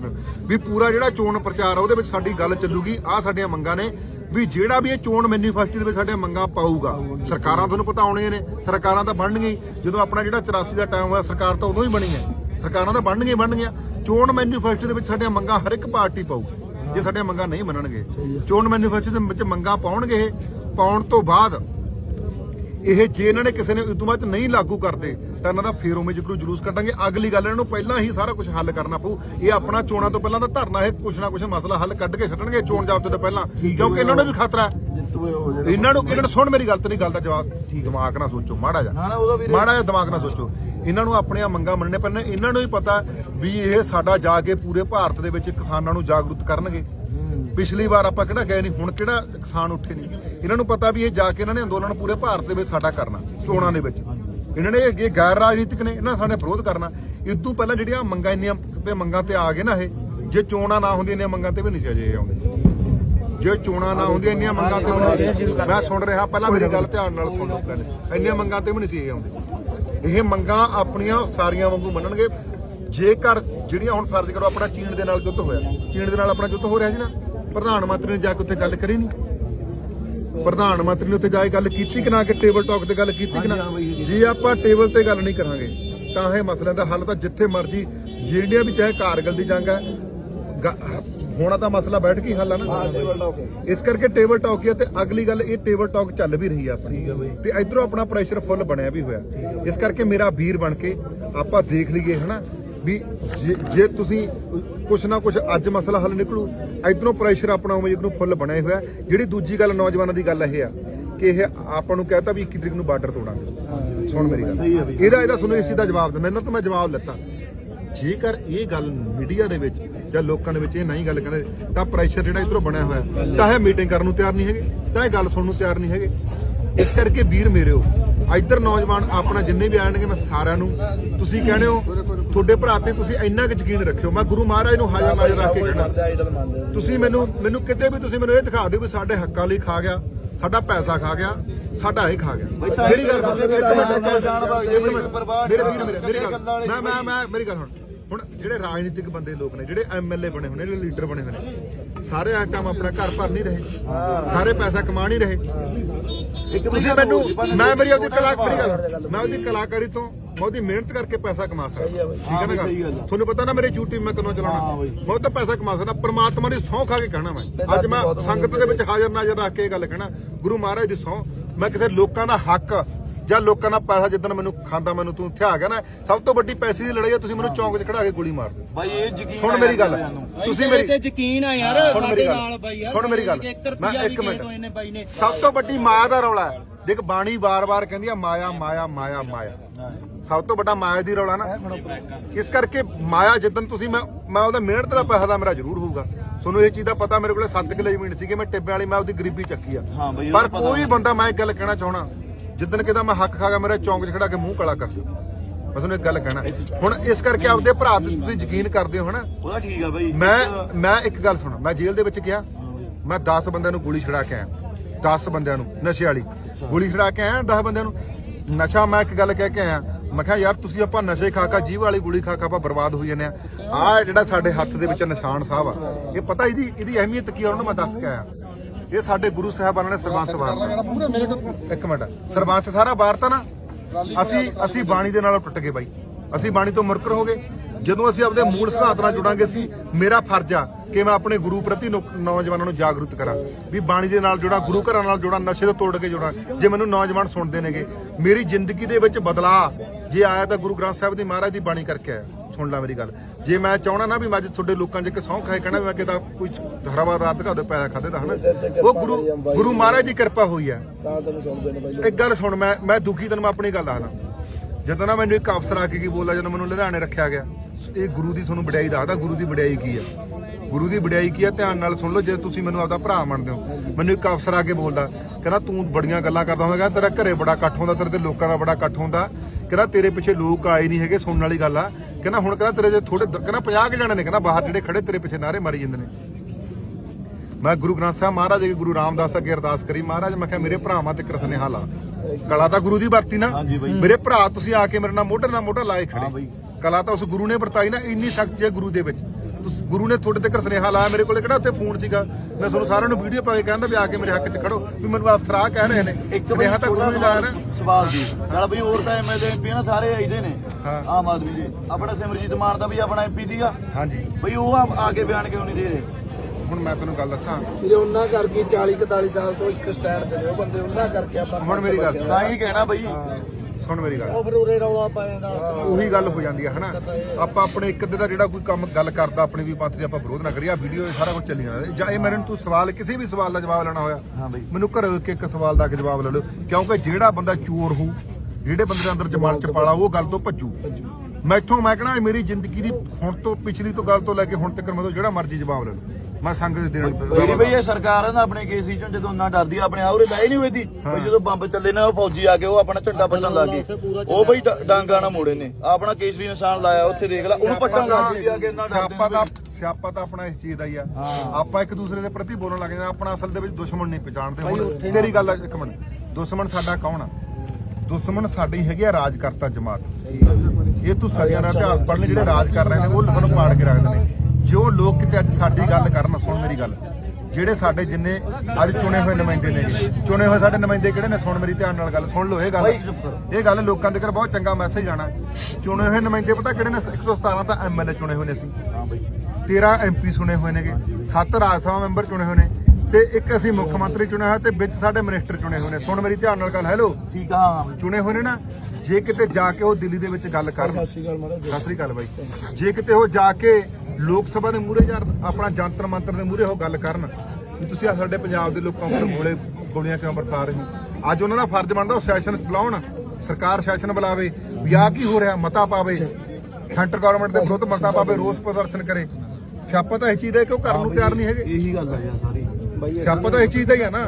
ਵੀ ਪੂਰਾ ਜਿਹੜਾ ਚੋਣ ਪ੍ਰਚਾਰ ਆ ਉਹਦੇ ਵਿੱਚ ਸਾਡੀ ਗੱਲ ਚੱਲੂਗੀ ਆ ਸਾਡੀਆਂ ਮੰਗਾਂ ਨੇ। ਵੀ ਜਿਹੜਾ ਵੀ ਇਹ ਚੋਣ ਮੈਨੀਫੈਸਟੋ ਦੇ ਵਿੱਚ ਸਾਡੀਆਂ ਮੰਗਾਂ ਪਾਊਗਾ ਸਰਕਾਰਾਂ ਤੁਹਾਨੂੰ ਪਤਾ ਆਉਣੀਆਂ ਨੇ ਸਰਕਾਰਾਂ ਤਾਂ ਬਣਨਗੀਆਂ ਹੀ। ਜਦੋਂ ਆਪਣਾ ਜਿਹੜਾ 84 ਦਾ ਟਾਈਮ ਹੋਇਆ ਸਰਕਾਰ ਤਾਂ ਉਦੋਂ ਹੀ ਬਣੀ ਹੈ। ਸਰਕਾਰਾਂ ਤਾਂ ਬਣਨਗੀਆਂ ਹੀ ਬਣਨਗੀਆਂ। ਚੋਣ ਮੈਨੀਫੈਸਟੋ ਦੇ ਵਿੱਚ ਸਾਡੀਆਂ ਮੰਗਾਂ ਹਰ ਇੱਕ ਪਾਰਟੀ ਪਾਊਗੀ ਜੇ ਸਾਡੀਆਂ ਮੰਗਾਂ ਨਹੀਂ ਮੰਨਣਗੇ। ਚੋਣ ਮੈਨੀਫੈਸਟੋ ਦੇ ਵਿੱਚ ਮੰਗਾਂ ਪਾਉਣਗੇ ਇਹ। ਪਾਉਣ ਤੋਂ ਬਾਅਦ ਇਹ ਜੇ ਇਹਨਾਂ ਨੇ ਕਿਸੇ ਨੇ ਉਦੋਂ ਬਾਅਦ ਨਹੀਂ ਲਾਗੂ ਕਰਦੇ ਤਾਂ ਇਹਨਾਂ ਦਾ ਫੇਰ ਉਵੇਂ ਜਿਕਰੂ ਜਲੂਸ ਕੱਢਾਂਗੇ। ਅਗਲੀ ਗੱਲ ਇਹਨਾਂ ਨੂੰ ਪਹਿਲਾਂ ਹੀ ਸਾਰਾ ਕੁਝ ਹੱਲ ਕਰਨਾ ਪਊ। ਇਹ ਆਪਣਾ ਚੋਣਾਂ ਤੋਂ ਪਹਿਲਾਂ ਤਾਂ ਧਰਨਾ ਇਹ ਕੁਛ ਨਾ ਕੁਛ ਮਸਲਾ ਹੱਲ ਕੱਢ ਕੇ ਛੱਡਣਗੇ ਚੋਣ ਜਾਬਤੇ ਤੋਂ ਪਹਿਲਾਂ। ਕਿਉਂਕਿ ਇਹਨਾਂ ਨੂੰ ਵੀ ਖਤਰਾ ਹੈ। ਇਹਨਾਂ ਨੂੰ ਇਹਨਾਂ ਨੂੰ ਸੁਣ ਮੇਰੀ ਗੱਲ ਤੇ ਨਹੀਂ ਗੱਲ ਦਾ ਜਵਾਬ। ਦਿਮਾਗ ਨਾਲ ਸੋਚੋ ਮਾੜਾ ਜਾ ਮਾੜਾ ਜਿਹਾ ਦਿਮਾਗ ਨਾਲ ਸੋਚੋ। ਇਹਨਾਂ ਨੂੰ ਆਪਣੀਆਂ ਮੰਗਾਂ ਮੰਨਣੇ ਪੈਣੇ ਇਹਨਾਂ ਨੂੰ ਹੀ ਪਤਾ ਵੀ ਇਹ ਸਾਡਾ ਜਾ ਕੇ ਪੂਰੇ ਭਾਰਤ ਦੇ ਵਿੱਚ ਕਿਸਾਨਾਂ ਨੂੰ ਜਾਗਰੂਕ ਕਰਨਗੇ। ਪਿਛਲੀ ਵਾਰ ਆਪਾਂ ਕਿਹੜਾ ਗਏ ਨਹੀਂ, ਹੁਣ ਕਿਹੜਾ ਕਿਸਾਨ ਉੱਠੇ ਨਹੀਂ। ਇਹਨਾਂ ਨੂੰ ਪਤਾ ਵੀ ਇਹ ਜਾ ਕੇ ਇਹਨਾਂ ਨੇ ਅੰਦੋਲਨ ਪੂਰੇ ਭਾਰਤ ਦੇ ਵਿੱਚ ਸਾਡਾ ਕਰਨਾ, ਚੋਣਾਂ ਦੇ ਵਿੱਚ। ਇਹਨਾਂ ਨੇ ਇਹ ਗੈਰ ਰਾਜਨੀਤਿਕ ਨੇ, ਇਹਨਾਂ ਸਾਡੇ ਵਿਰੋਧ ਕਰਨਾ। ਇਸ ਤੋਂ ਪਹਿਲਾਂ ਜਿਹੜੀਆਂ ਮੰਗਾਂ ਇੰਨੀਆਂ ਤੇ ਮੰਗਾਂ ਤੇ ਆ ਗਏ ਨਾ ਇਹ, ਜੇ ਚੋਣਾਂ ਨਾ ਹੁੰਦੀਆਂ, ਇੰਨੀਆਂ ਮੰਗਾਂ ਤੇ ਵੀ ਨਹੀਂ ਸੀ ਅਜੇ ਆਉਂਦੇ। ਜੇ ਚੋਣਾਂ ਨਾ ਹੁੰਦੀਆਂ, ਇੰਨੀਆਂ ਮੰਗਾਂ ਤੇ ਵੀ ਨਹੀਂ ਮੈਂ ਸੁਣ ਰਿਹਾ ਪਹਿਲਾਂ ਮੇਰੀ ਗੱਲ ਧਿਆਨ ਨਾਲ ਸੁਣ ਇੰਨੀਆਂ ਮੰਗਾਂ ਤੇ ਵੀ ਨਹੀਂ ਸੀ ਇਹ ਆਉਂਦੇ। ਇਹ ਮੰਗਾਂ ਆਪਣੀਆਂ ਸਾਰੀਆਂ ਵਾਂਗੂ ਮੰਨਣਗੇ। ਜੇਕਰ ਜਿਹੜੀਆਂ ਹੁਣ ਫਰਜ਼ ਕਰੋ ਆਪਣਾ ਚੀਨ ਦੇ ਨਾਲ ਯੁੱਧ ਹੋਇਆ, ਚੀਨ ਦੇ ਨਾਲ ਆਪਣਾ ਯੁੱਧ ਹੋ ਰਿਹਾ ਸੀ ਨਾ ਪ੍ਰਧਾਨ ਮੰਤਰੀ ਨੇ ਜਾ ਕੇ ਉੱਥੇ ਗੱਲ ਕਰੀ ਨਹੀਂ ਪ੍ਰਧਾਨ ਮੰਤਰੀ ਨੇ ਉੱਥੇ ਜਾ ਕੇ ਗੱਲ ਕੀਤੀ ਕਿ ਨਾ ਕਿ ਟੇਬਲ ਟਾਕ ਤੇ ਗੱਲ ਕੀਤੀ ਕਿ ਨਾ? ਜੇ ਆਪਾਂ ਟੇਬਲ ਤੇ ਗੱਲ ਨਹੀਂ ਕਰਾਂਗੇ ਤਾਂ ਇਹ ਮਸਲਿਆਂ ਦਾ ਹੱਲ ਤਾਂ ਜਿੱਥੇ ਮਰਜ਼ੀ ਜਿਹੜੀਆਂ ਵੀ ਚਾਹੇ ਕਾਰਗਲ ਦੀ ਜੰਗ ਹੈ ਹੋਣਾ ਤਾਂ ਮਸਲਾ ਬੈਠ ਕੇ ਹੱਲ ਆ ਨਾ। ਇਸ ਕਰਕੇ ਟੇਬਲ ਟਾਕ ਹੀ ਤੇ ਅਗਲੀ ਗੱਲ ਇਹ ਟੇਬਲ ਟਾਕ ਚੱਲ ਵੀ ਰਹੀ ਆ ਆਪਣੀ। ਤੇ ਇਧਰੋਂ ਆਪਣਾ ਪ੍ਰੈਸ਼ਰ ਫੁੱਲ ਬਣਿਆ ਵੀ ਹੋਇਆ। ਇਸ ਕਰਕੇ ਮੇਰਾ ਵੀਰ ਬਣ ਕੇ ਆਪਾਂ ਦੇਖ ਲਈਏ ਹਨਾ? ਵੀ ਜੇ- ਜੇ ਤੁਸੀਂ ਕੁਛ ਨਾ ਕੁਛ ਅੱਜ ਮਸਲਾ ਹੱਲ ਨਿਕਲੂ ਇਧਰੋਂ ਪ੍ਰੈਸ਼ਰ ਆਪਣਾ ਉਵੇਂ ਜਿਹਾ ਫੁੱਲ ਬਣਿਆ ਹੋਇਆ। ਜਿਹੜੀ ਦੂਜੀ ਗੱਲ ਨੌਜਵਾਨਾਂ ਦੀ ਗੱਲ ਇਹ ਆ ਕਿ ਇਹ ਆਪਾਂ ਨੂੰ ਕਹਤਾ ਵੀ 21 ਤਰੀਕ ਨੂੰ ਬਾਰਡਰ ਤੋੜਾਂਗੇ। ਸੁਣ ਮੇਰੀ ਗੱਲ। ਇਹਦਾ ਇਹਦਾ ਤੁਹਾਨੂੰ ਇਸੇ ਦਾ ਜਵਾਬ ਦਿੰਦਾ ਇਹਨਾਂ ਤੋਂ ਮੈਂ ਜਵਾਬ ਲੈਤਾ ਜੇਕਰ ਇਹ ਗੱਲ ਮੀਡੀਆ ਦੇ ਵਿੱਚ ਜਾਂ ਲੋਕਾਂ ਦੇ ਵਿੱਚ ਇਹ ਨਹੀਂ ਗੱਲ ਕਹਿੰਦੇ ਤਾਂ ਪ੍ਰੈਸ਼ਰ ਜਿਹੜਾ ਇਧਰੋਂ ਬਣਿਆ ਹੋਇਆ ਤਾਂ ਇਹ ਮੀਟਿੰਗ ਕਰਨ ਨੂੰ ਤਿਆਰ ਨਹੀਂ ਹੈਗੇ ਤਾਂ ਇਹ ਗੱਲ ਸੁਣਨ ਨੂੰ ਤਿਆਰ ਨਹੀਂ ਹੈਗੇ। ਇਸ ਕਰਕੇ ਵੀਰ ਮੇਰਿਓ ਇੱਧਰ ਨੌਜਵਾਨ ਆਪਣਾ ਜਿੰਨੇ ਵੀ ਆਣਗੇ ਮੈਂ ਸਾਰਿਆਂ ਨੂੰ ਤੁਸੀਂ ਕਹਿੰਦੇ ਹੋ ਤੁਹਾਡੇ ਭਰਾ ਤੇ ਤੁਸੀਂ ਇੰਨਾ ਕੁ ਯਕੀਨ ਰੱਖਿਓ। ਮੈਂ ਗੁਰੂ ਮਹਾਰਾਜ ਨੂੰ ਹਾਜ਼ਰ ਨਾਜ਼ਰ ਰੱਖ ਕੇ ਕਹਿਣਾ। ਤੁਸੀਂ ਮੈਨੂੰ ਮੈਨੂੰ ਕਿਤੇ ਵੀ ਤੁਸੀਂ ਮੈਨੂੰ ਇਹ ਦਿਖਾ ਦਿਓ ਵੀ ਸਾਡੇ ਹੱਕਾਂ ਲਈ ਖਾ ਗਿਆ ਸਾਡਾ ਪੈਸਾ ਖਾ ਗਿਆ ਸਾਡਾ ਇਹ ਖਾ ਗਿਆ। ਮੇਰੀ ਗੱਲ ਮੇਰੇ ਵੀਰ ਮੇਰੇ ਮੇਰੀ ਗੱਲ ਮੈਂ ਮੈਂ ਮੈਂ ਮੇਰੀ ਗੱਲ ਸੁਣ। ਹੁਣ ਜਿਹੜੇ ਰਾਜਨੀਤਿਕ ਬੰਦੇ ਲੋਕ ਨੇ ਜਿਹੜੇ ਐਮਐਲਏ ਬਣੇ ਨੇ ਜਿਹੜੇ ਲੀਡਰ ਬਣੇ ਨੇ ਸਾਰੇ ਆਟਮ ਆਪਣਾ ਘਰ ਭਰ ਨਹੀਂ ਰਹੇ। ਸਾਰੇ ਪੈਸਾ ਕਮਾ ਨਹੀਂ ਰਹੇ। ਤੁਸੀਂ ਮੈਨੂੰ ਮੈਂ ਮੇਰੀ ਉਹਦੀ ਕਲਾ ਮੇਰੀ ਗੱਲ ਮੈਂ ਉਹਦੀ ਕਲਾਕਾਰੀ ਤੋਂ ਉਹਦੀ ਮਿਹਨਤ ਕਰਕੇ ਪੈਸਾ ਕਮਾ ਸਕਦਾ। ਠੀਕ ਹੈ ਨਾ ਗੱਲ। ਤੁਹਾਨੂੰ ਪਤਾ ਨਾ ਮੇਰੇ YouTube ਮੈਂ ਕਦੋਂ ਚਲਾਉਣਾ? ਉਹ ਤਾਂ ਪੈਸਾ ਕਮਾ ਸਕਦਾ ਪ੍ਰਮਾਤਮਾ ਦੀ ਸਹੁੰ ਖਾ ਕੇ ਕਹਿਣਾ ਮੈਂ। ਅੱਜ ਮੈਂ ਸੰਗਤ ਦੇ ਵਿੱਚ ਹਾਜ਼ਰ ਨਾਜ਼ਰ ਰੱਖ ਕੇ ਇਹ ਗੱਲ ਕਹਿਣਾ। ਗੁਰੂ ਮਹਾਰਾਜ ਦੀ ਸਹੁੰ ਮੈਂ ਕਿਸੇ ਲੋਕਾਂ ਦਾ ਹੱਕ ਜਾਂ ਲੋਕਾਂ ਦਾ ਪੈਸਾ ਜਿੱਦਣ ਮੈਨੂੰ ਖਾਂਦਾ ਮੈਨੂੰ ਤੂੰ ਇੱਥੇ ਆ ਗਿਆ ਨਾ ਸਭ ਤੋਂ ਵੱਡੀ ਪੈਸੇ ਦੀ ਲੜਾਈ ਹੈ ਤੁਸੀਂ ਮੈਨੂੰ ਚੌਂਕ 'ਚ ਖੜਾ ਕੇ ਗੋਲੀ ਮਾਰ ਦਿਓ ਬਾਈ ਇਹ ਯਕੀਨ ਸੁਣ ਮੇਰੀ ਗੱਲ। ਤੁਸੀਂ ਮੇਰੀ ਤੇ ਯਕੀਨ ਆ ਯਾਰ ਸਾਡੇ। ਨਾਲ ਬਾਈ ਯਾਰ ਸੁਣ ਮੇਰੀ ਗੱਲ। ਮੈਂ ਇੱਕ ਵੀ ਮਿੰਟ। ਸਭ ਤੋਂ ਵੱਡੀ ਮਾਇਆ ਦਾ ਰੌਲਾ ਹੈ। ਦੇਖ ਬਾਣੀ ਵਾਰ-ਵਾਰ ਕਹਿੰਦੀ ਆ ਮਾਇਆ ਮਾਇਆ ਮਾਇਆ ਮਾਇਆ। ਸਭ ਤੋਂ ਵੱਡਾ ਮਾਇਆ ਦੀ ਰੌਲਾ ਨਾ। ਇਸ ਕਰਕੇ ਮਾਇਆ ਜਿੱਦਨ ਤੁਸੀਂ ਮੈਂ ਮੈਂ ਉਹਦਾ ਮਿਹਨਤ ਦਾ ਪੈਸਾ ਦਾ ਮੇਰਾ ਜ਼ਰੂਰ ਹੋਊਗਾ। ਤੁਹਾਨੂੰ ਇਹ ਚੀਜ਼ ਦਾ ਪਤਾ ਮੇਰੇ ਕੋਲੇ 7 ਕਿੱਲੇ ਜ਼ਮੀਨ ਸੀਗੀ ਮੈਂ ਟਿੱਬੇ ਵਾਲੀ ਮੈਂ ਉਹਦੀ ਗਰੀਬੀ ਚੱਕੀ ਆ। ਪਰ ਕੋਈ ਬੰਦਾ ਮੈਂ ਇੱਕ ਗੱਲ ਕਹਿਣਾ ਚਾਹਣਾ ਜਿੱਦਨ ਕਿਦਾ ਮੈਂ ਹੱਕ ਖਾ ਗਿਆ ਮੇਰੇ ਚੌਂਕ 'ਚ ਖੜਾ ਕੇ ਮੂੰਹ ਕਾਲਾ ਕਰ ਦਿਓ ਮੈਂ ਤੁਹਾਨੂੰ ਇੱਕ ਗੱਲ ਕਹਿਣਾ। ਹੁਣ ਇਸ ਕਰਕੇ ਆਪਦੇ ਭਰਾ ਤੇ ਤੁਸੀਂ ਯਕੀਨ ਕਰਦੇ ਹੋ ਹਨਾ? ਉਹਦਾ ਠੀਕ ਆ ਬਾਈ। ਮੈਂ ਮੈਂ ਇੱਕ ਗੱਲ ਸੁਣਾ। ਮੈਂ ਜੇਲ੍ਹ ਦੇ ਵਿੱਚ ਗਿਆ। ਮੈਂ 10 ਬੰਦਿਆਂ ਨੂੰ ਗੋਲੀ ਛੜਾ ਕੇ ਆਇਆ। 10 ਬੰਦਿਆਂ ਨੂੰ ਨਸ਼ੇ ਵਾਲੀ। ਗੋਲੀ ਛੜਾ ਕੇ ਆਇਆ 10 ਬੰਦਿਆਂ ਨੂੰ। ਨਸ਼ਾ ਮੈਂ ਇੱਕ ਗੱਲ ਕਹਿ ਕੇ ਆਇਆ। ਮੈਂ ਕਿਹਾ ਯਾਰ ਤੁਸੀਂ ਆਪਾਂ ਨਸ਼ੇ ਖਾ ਖਾ ਜੀਵ ਵਾਲੀ ਗੋਲੀ ਖਾ ਖਾ ਆਪਾਂ ਬਰਬਾਦ ਹੋਈ ਜਾਂਦੇ ਆ। ਆ ਜਿਹੜਾ ਸਾਡੇ ਹੱਥ ਦੇ ਵਿੱਚ ਨਿਸ਼ਾਨ ਸਾਹਿਬ ਆ ਇਹ ਪਤਾ ਇਹਦੀ ਇਹਦੀ ਅਹਿਮੀਅਤ ਕੀ ਆ? ਉਹਨਾਂ ਨੂੰ ਮੈਂ ਦੱਸ ਕੇ ਆਇਆ। ਇਹ ਸਾਡੇ ਗੁਰੂ ਸਾਹਿਬਾਨਾਂ ਨੇ ਸਰਬੰਸ ਵਾਰਤਾ ਇੱਕ ਮਿੰਟ ਸਰਬੰਸ ਸਾਰਾ ਵਾਰਤਾ ਨਾ ਅਸੀਂ ਅਸੀਂ ਬਾਣੀ ਦੇ ਨਾਲ ਟੁੱਟ ਗਏ ਬਾਈ। ਅਸੀਂ ਬਾਣੀ ਤੋਂ ਮੁਰਕਰ ਹੋ ਗਏ ਜਦੋਂ ਅਸੀਂ ਆਪਦੇ ਮੂਲ ਸਿਧਾਂਤ ਨਾਲ ਜੁੜਾਂਗੇ ਸੀ ਮੇਰਾ ਫਰਜ਼ ਆ ਕਿ ਮੈਂ ਆਪਣੇ ਗੁਰੂ ਪ੍ਰਤੀ ਨੌਜਵਾਨਾਂ ਨੂੰ ਜਾਗਰੂਕ ਕਰਾਂ। ਵੀ ਬਾਣੀ ਦੇ ਨਾਲ ਜੁੜਾਂ ਗੁਰੂ ਘਰਾਂ ਨਾਲ ਜੁੜਾਂ ਨਸ਼ੇ ਤੋਂ ਤੋੜ ਕੇ ਜੁੜਾਂ। ਜੇ ਮੈਨੂੰ ਨੌਜਵਾਨ ਸੁਣਦੇ ਨੇਗੇ ਮੇਰੀ ਜ਼ਿੰਦਗੀ ਦੇ ਵਿੱਚ ਬਦਲਾਅ ਜੇ ਆਇਆ ਤਾਂ ਗੁਰੂ ਗ੍ਰੰਥ ਸਾਹਿਬ ਦੀ ਮਹਾਰਾਜ ਦੀ ਬਾਣੀ ਕਰਕੇ ਆਇਆ। ਸੁਣ ਲੈ ਮੇਰੀ ਗੱਲ। ਜੇ ਮੈਂ ਚਾਹਣਾ ਨਾ ਵੀ ਮੈਂ ਅੱਜ ਤੁਹਾਡੇ ਲੋਕਾਂ 'ਚ ਇੱਕ ਸਹੁੰ ਖਾਏ ਕਹਿਣਾ ਵੀ ਮੈਂ ਕਿਦਾ ਕੋਈ ਧਰਾਵਾ ਰਾਤ ਘਾ ਪੈਸਾ ਖਾਦੇ ਦਾ ਹਨਾ। ਉਹ ਗੁਰੂ ਗੁਰੂ ਮਹਾਰਾਜ ਦੀ ਕਿਰਪਾ ਹੋਈ ਹੈ। ਇੱਕ ਗੱਲ ਸੁਣ, ਮੈਂ ਮੈਂ ਦੁਖੀ, ਤੈਨੂੰ ਮੈਂ ਆਪਣੀ ਗੱਲ ਦੱਸਦਾ। ਜਦੋਂ ਨਾ ਮੈਨੂੰ ਇੱਕ ਅਫਸਰ ਆ ਕੇ ਕੀ ਬੋਲਦਾ ਜਦੋਂ ਮੈਨੂੰ ਲੁਧਿਆਣੇ ਰੱਖਿਆ ਗਿਆ, ਇਹ ਗੁਰੂ ਦੀ ਤੁਹਾਨੂੰ ਵਡਿਆਈ ਦੱਸਦਾ, ਗੁਰੂ ਦੀ ਵਡਿਆਈ ਕੀ ਆ ਗੁਰੂ ਦੀ ਵਡਿਆਈ ਕੀ ਆ ਧਿਆਨ ਨਾਲ ਸੁਣ ਲਓ, ਜੇ ਤੁਸੀਂ ਮੈਨੂੰ ਆਪਦਾ ਭਰਾ ਮੰਨਦੇ ਹੋ। ਮੈਨੂੰ ਇੱਕ ਅਫਸਰ ਆ ਕੇ ਬੋਲਦਾ, ਕਹਿੰਦਾ ਤੂੰ ਬੜੀਆਂ ਗੱਲਾਂ ਕਰਦਾ ਹੋਵੇਂਗਾ ਤੇਰਾ ਘਰੇ ਬੜਾ ਇਕੱਠ ਹੁੰਦਾ, ਤੇਰੇ ਤੇ ਲੋਕਾਂ ਦਾ ਬੜਾ ਇਕੱਠ ਹੁੰਦਾ। ਕਹਿੰਦਾ ਤੇਰੇ ਪਿੱਛੇ ਲੋਕ ਆਏ ਨਹੀਂ ਹੈਗੇ ਸੁਣਨ ਵਾਲੀ ਗੱਲ ਆ। ਕਹਿੰਦਾ ਹੁਣ ਕਹਿੰਦਾ ਤੇਰੇ ਜੇ ਥੋੜੇ ਕਹਿੰਦਾ 50 ਕੇ ਜਣੇ ਨੇ ਕਹਿੰਦਾ ਬਾਹਰ ਜਿਹੜੇ ਖੜੇ ਤੇਰੇ ਪਿੱਛੇ ਨਾਰੇ ਮਾਰੀ ਜਾਂਦੇ ਨੇ। ਮੈਂ ਗੁਰੂ ਗ੍ਰੰਥ ਸਾਹਿਬ ਮਹਾਰਾਜ ਜੀ ਗੁਰੂ ਰਾਮਦਾਸ ਅੱਗੇ ਅਰਦਾਸ ਕਰੀ ਮਹਾਰਾਜ ਮੈਂ ਕਿਹਾ ਮੇਰੇ ਭਰਾਵਾਂ ਤੇ ਕਰ ਸੁਨੇਹਾ ਲਾ ਕਲਾ ਤਾਂ ਗੁਰੂ ਦੀ ਵਰਤੀ ਨਾ। ਮੇਰੇ ਭਰਾ ਤੁਸੀਂ ਆ ਕੇ ਮੇਰੇ ਨਾਲ ਮੋਢੇ ਨਾਲ ਮੋਢਾ ਲਾਏ ਖੜੇ। ਕਲਾ ਤਾਂ ਉਸ ਗੁਰੂ ਨੇ ਵਰਤਾਈ ਨਾ ਇੰਨੀ ਸ਼ਕਤੀ ਹੈ ਗੁਰੂ ਦੇ ਵਿੱਚ। ਤੁਸੀਂ ਗੁਰੂ ਨੇ ਤੁਹਾਡੇ ਤੇ ਕਰ ਸੁਨੇਹਾ ਲਾਇਆ ਮੇਰੇ ਕੋਲੇ ਕਿਹੜਾ ਉੱਥੇ ਫੋਨ ਸੀਗਾ? ਮੈਂ ਤੁਹਾਨੂੰ ਸਾਰਿਆਂ ਨੂੰ ਵੀਡੀਓ ਪਾ ਕੇ ਕਹਿੰਦਾ ਵੀ ਆ ਕੇ ਮੇਰੇ ਹੱਕ 'ਚ ਖੜੋ ਵੀ ਮੈਨੂੰ ਅਫਸਰ ਆ ਕਹਿ ਰਹੇ ਨੇ। ਇੱਕ ਸੁਨੇਹਾ ਤਾਂ ਗੁਰੂ ਨੇ ਲਾਇਆ ਨਾ। ਸਵਾਲ ਦੀ ਨਾਲ ਬਈ ਹੋਰ ਤਾਂ ਐਮਐਲਏ ਐਮਪੀ ਨਾ ਸਾਰੇ ਆਈਦੇ ਨੇ। ਹਾਂ। ਆਮ ਆਦਮੀ ਦੇ। ਆਪਣਾ ਸਿਮਰਜੀਤ ਮਾਨ ਦਾ ਵੀ ਆਪਣਾ ਐਮਪੀ ਦੀਗਾ ਹਾਂਜੀ। ਬਈ ਉਹ ਆ ਆ ਕੇ ਬਿਆਨ ਕਿਉਂ ਨਹੀਂ ਦੇ ਰਹੇ? ਹੁਣ ਮੈਂ ਤੈਨੂੰ ਗੱਲ ਦੱਸਾਂ। ਵੀਰੇ ਉਹਨਾਂ ਕਰਕੇ 40 41 ਸਾਲ ਤੋਂ ਇੱਕ ਸਟੈਂਡ ਤੇ ਨੇ ਉਹ ਬੰਦੇ ਉਹਨਾਂ ਕਰਕੇ ਆਪਾਂ ਹੁਣ ਮੇਰੀ ਗੱਲ ਤਾਂ ਹੀ ਕਹਿਣਾ ਬਈ। ਸੁਣ ਮੇਰੀ ਗੱਲ। ਉਹ ਫਿਰ ਉਰੇ ਰੌਲਾ ਪਾਏਗਾ ਉਹੀ ਗੱਲ ਹੋ ਜਾਂਦੀ ਹੈ ਹਨਾ? ਆਪਾਂ ਆਪਣੇ ਇੱਕ ਅੱਧੇ ਦਾ ਜਿਹੜਾ ਕੋਈ ਕੰਮ ਗੱਲ ਕਰਦਾ ਆਪਣੀ ਵੀ ਪੰਥ ਦੀ ਆਪਾਂ ਵਿਰੋਧ ਨਾ ਕਰੀਏ ਆ ਵੀਡੀਓ ਸਾਰਾ ਕੁਝ ਚੱਲੀ ਜਾਂਦਾ। ਜਾਂ ਇਹ ਮੇਰੇ ਨੂੰ ਤੂੰ ਸਵਾਲ ਕਿਸੇ ਵੀ ਸਵਾਲ ਦਾ ਜਵਾਬ ਲੈਣਾ ਹੋਇਆ ਹਾਂ ਬਈ। ਮੈਨੂੰ ਘਰੇ ਇੱਕ ਇੱਕ ਸਵਾਲ ਦਾ ਜਵਾਬ ਲੈ ਲਓ। ਕਿਉਂਕਿ ਜਿਹੜਾ ਬੰਦਾ ਚੋਰ ਹੋ ਜਿਹੜੇ ਬੰਦੇ ਦੇ ਅੰਦਰ ਜਮਾਨ ਚ ਪਾਲਾ ਉਹ ਗੱਲ ਤੋਂ ਭੱਜੂ। ਮੈਥੋਂ ਮੈਂ ਕਹਣਾ ਮੇਰੀ ਜ਼ਿੰਦਗੀ ਦੀ ਹੁਣ ਤੋਂ ਪਿਛਲੀ ਤੋਂ ਗੱਲ ਤੋਂ ਲੈ ਕੇ ਹੁਣ ਤੱਕ ਮਤਲਬ ਜਿਹੜਾ ਮਰਜ਼ੀ ਜਵਾਬ ਲੈ ਲਓ। ਮੈਂ ਸੰਗ ਦੇ ਦੇਣ ਮੇਰੀ ਬਈ ਇਹ ਸਰਕਾਰ ਹੈ ਨਾ ਆਪਣੇ ਕੇਸੀ ਚੋਂ ਜਦੋਂ ਨਾ ਡਰਦੀ ਆਪਣੇ ਆਉਰੇ ਬਹਿ ਨਹੀਂ ਹੋਈ ਦੀ ਬਈ ਜਦੋਂ ਬੰਬ ਚੱਲੇ ਨੇ ਉਹ ਫੌਜੀ ਆ ਕੇ ਉਹ ਆਪਣਾ ਝੰਡਾ ਬੱਲਣ ਲੱਗ ਗਏ। ਉਹ ਬਈ ਡਾਂਗਾ ਨਾ ਮੋੜੇ ਨੇ। ਆਪਣਾ ਕੇਸਰੀ ਨਿਸ਼ਾਨ ਲਾਇਆ ਉੱਥੇ ਦੇਖ ਲੈ ਉਹਨੂੰ ਪੱਟਾਂ ਲੱਗ ਗਈ ਆ ਕੇ ਨਾ ਸਿਆਪਾ ਦਾ ਸਿਆਪਾ ਤਾਂ ਆਪਣਾ ਇਸ ਚੀਜ਼ ਦਾ ਹੀ ਆ। ਆਪਾਂ ਇੱਕ ਦੂਸਰੇ ਦੇ ਪ੍ਰਤੀ ਬੋਲਣ ਲੱਗ ਜਾਂਦੇ ਆਪਣਾ ਅਸਲ ਦੇ ਵਿੱਚ ਦੁਸ਼ਮਣ ਨਹੀਂ ਪਛਾਣਦੇ। ਹੁਣ ਤੇਰੀ ਗੱਲ ਆ, ਇੱਕ ਮਿੰਟ। ਦੁਸ਼ਮਣ ਸਾਡਾ ਕੌਣ ਆ? ਦੁਸ਼ਮਣ ਸਾਡੀ ਹੈਗੀ ਆ ਰਾਜਕਰਤਾ ਜਮਾਤ। ਇਹ ਤੂੰ ਸਦੀਆਂ ਦਾ ਇਤਿਹਾਸ ਪੜ੍ਹਨੇ ਜਿਹੜੇ ਰਾਜ ਕਰ ਰਹੇ ਨੇ ਉਹ ਲੋਕਾਂ ਨੂੰ ਪਾੜ ਕੇ ਰੱਖਦੇ ਨੇ। ਜੋ ਲੋਕ ਕਿਤੇ ਅੱਜ ਸਾਡੀ ਗੱਲ ਕਰਨ ਸੁਣ ਮੇਰੀ ਗੱਲ। ਜਿਹੜੇ ਸਾਡੇ ਜਿੰਨੇ ਅੱਜ ਚੁਣੇ ਹੋਏ ਨੁਮਾਇੰਦੇ ਨੇ ਚੁਣੇ ਹੋਏ ਸਾਡੇ ਨੁਮਾਇੰਦੇ ਕਿਹੜੇ ਨੇ? ਸੁਣ ਮੇਰੀ ਧਿਆਨ ਨਾਲ ਗੱਲ ਸੁਣ ਲਓ ਇਹ ਗੱਲ। ਇਹ ਗੱਲ ਲੋਕਾਂ ਦੇ ਘਰ ਬਹੁਤ ਚੰਗਾ ਮੈਸੇਜ ਜਾਣਾ ਚੁਣੇ ਹੋਏ ਨੁਮਾਇੰਦੇ ਪਤਾ ਕਿਹੜੇ ਨੇ? 117 ਤਾਂ ਐਮਐਲਏ ਚੁਣੇ ਹੋਏ ਨੇ ਅਸੀਂ। 13 ਐਮਪੀ ਚੁਣੇ ਹੋਏ ਨੇਗੇ। 7 ਰਾਜ ਸਭਾ ਮੈਂਬਰ ਚੁਣੇ ਹੋਏ ਨੇ। ਤੇ ਇੱਕ ਅਸੀਂ ਮੁੱਖ ਮੰਤਰੀ ਚੁਣਿਆ ਹੋਇਆ ਤੇ ਵਿੱਚ ਸਾਡੇ ਮਿਨਿਸਟਰ ਚੁਣੇ ਹੋਏ ਨੇ। ਸੁਣ ਮੇਰੀ ਧਿਆਨ ਨਾਲ ਗੱਲ ਹੈਲੋ? ਠੀਕ ਆ ਚੁਣੇ ਹੋਏ ਨੇ ਨਾ ਜੇ ਕਿਤੇ ਜਾ ਕੇ ਉਹ ਦਿੱਲੀ ਦੇ ਵਿੱਚ ਗੱਲ ਕਰਨ ਸਤਿ ਸ੍ਰੀ ਅਕਾਲ ਬਾਈ। ਜੇ ਕਿਤੇ ਉਹ ਜਾ ਕੇ ਲੋਕ ਸਭਾ ਦੇ ਮੂਹਰੇ ਜਾਂ ਆਪਣਾ ਜੰਤਰ ਮੰਤਰ ਦੇ ਮੂਹਰੇ ਉਹ ਗੱਲ ਕਰਨ ਵੀ ਤੁਸੀਂ ਆਹ ਸਾਡੇ ਪੰਜਾਬ ਦੇ ਲੋਕਾਂ ਉੱਪਰ ਗੋਲੇ ਗੋਲੀਆਂ ਕਿਉਂ ਬਰਸਾ ਰਹੇ ਹੋ? ਅੱਜ ਉਹਨਾਂ ਦਾ ਫਰਜ਼ ਬਣਦਾ ਉਹ ਸੈਸ਼ਨ ਬੁਲਾਉਣ ਸਰਕਾਰ ਸੈਸ਼ਨ ਬੁਲਾਵੇ, ਵੀ ਆਹ ਕੀ ਹੋ ਰਿਹਾ, ਮਤਾ ਪਾਵੇ, ਸੈਂਟਰ ਗਵਰਨਮੈਂਟ ਦੇ ਵਿਰੁੱਧ ਮਤਾ ਪਾਵੇ, ਰੋਸ ਪ੍ਰਦਰਸ਼ਨ ਕਰੇ। ਸਿਆਪਾ ਤਾਂ ਇਹ ਚੀਜ਼ ਹੈ ਕਿ ਉਹ ਕਰਨ ਨੂੰ ਤਿਆਰ ਨਹੀਂ ਹੈਗੇ। ਇਹੀ ਗੱਲ ਆ ਯਾਰ ਸਾਰੀ। ਸਿਆਪਾ ਤਾਂ ਇਹ ਚੀਜ਼ ਦਾ ਹੀ ਆ ਨਾ।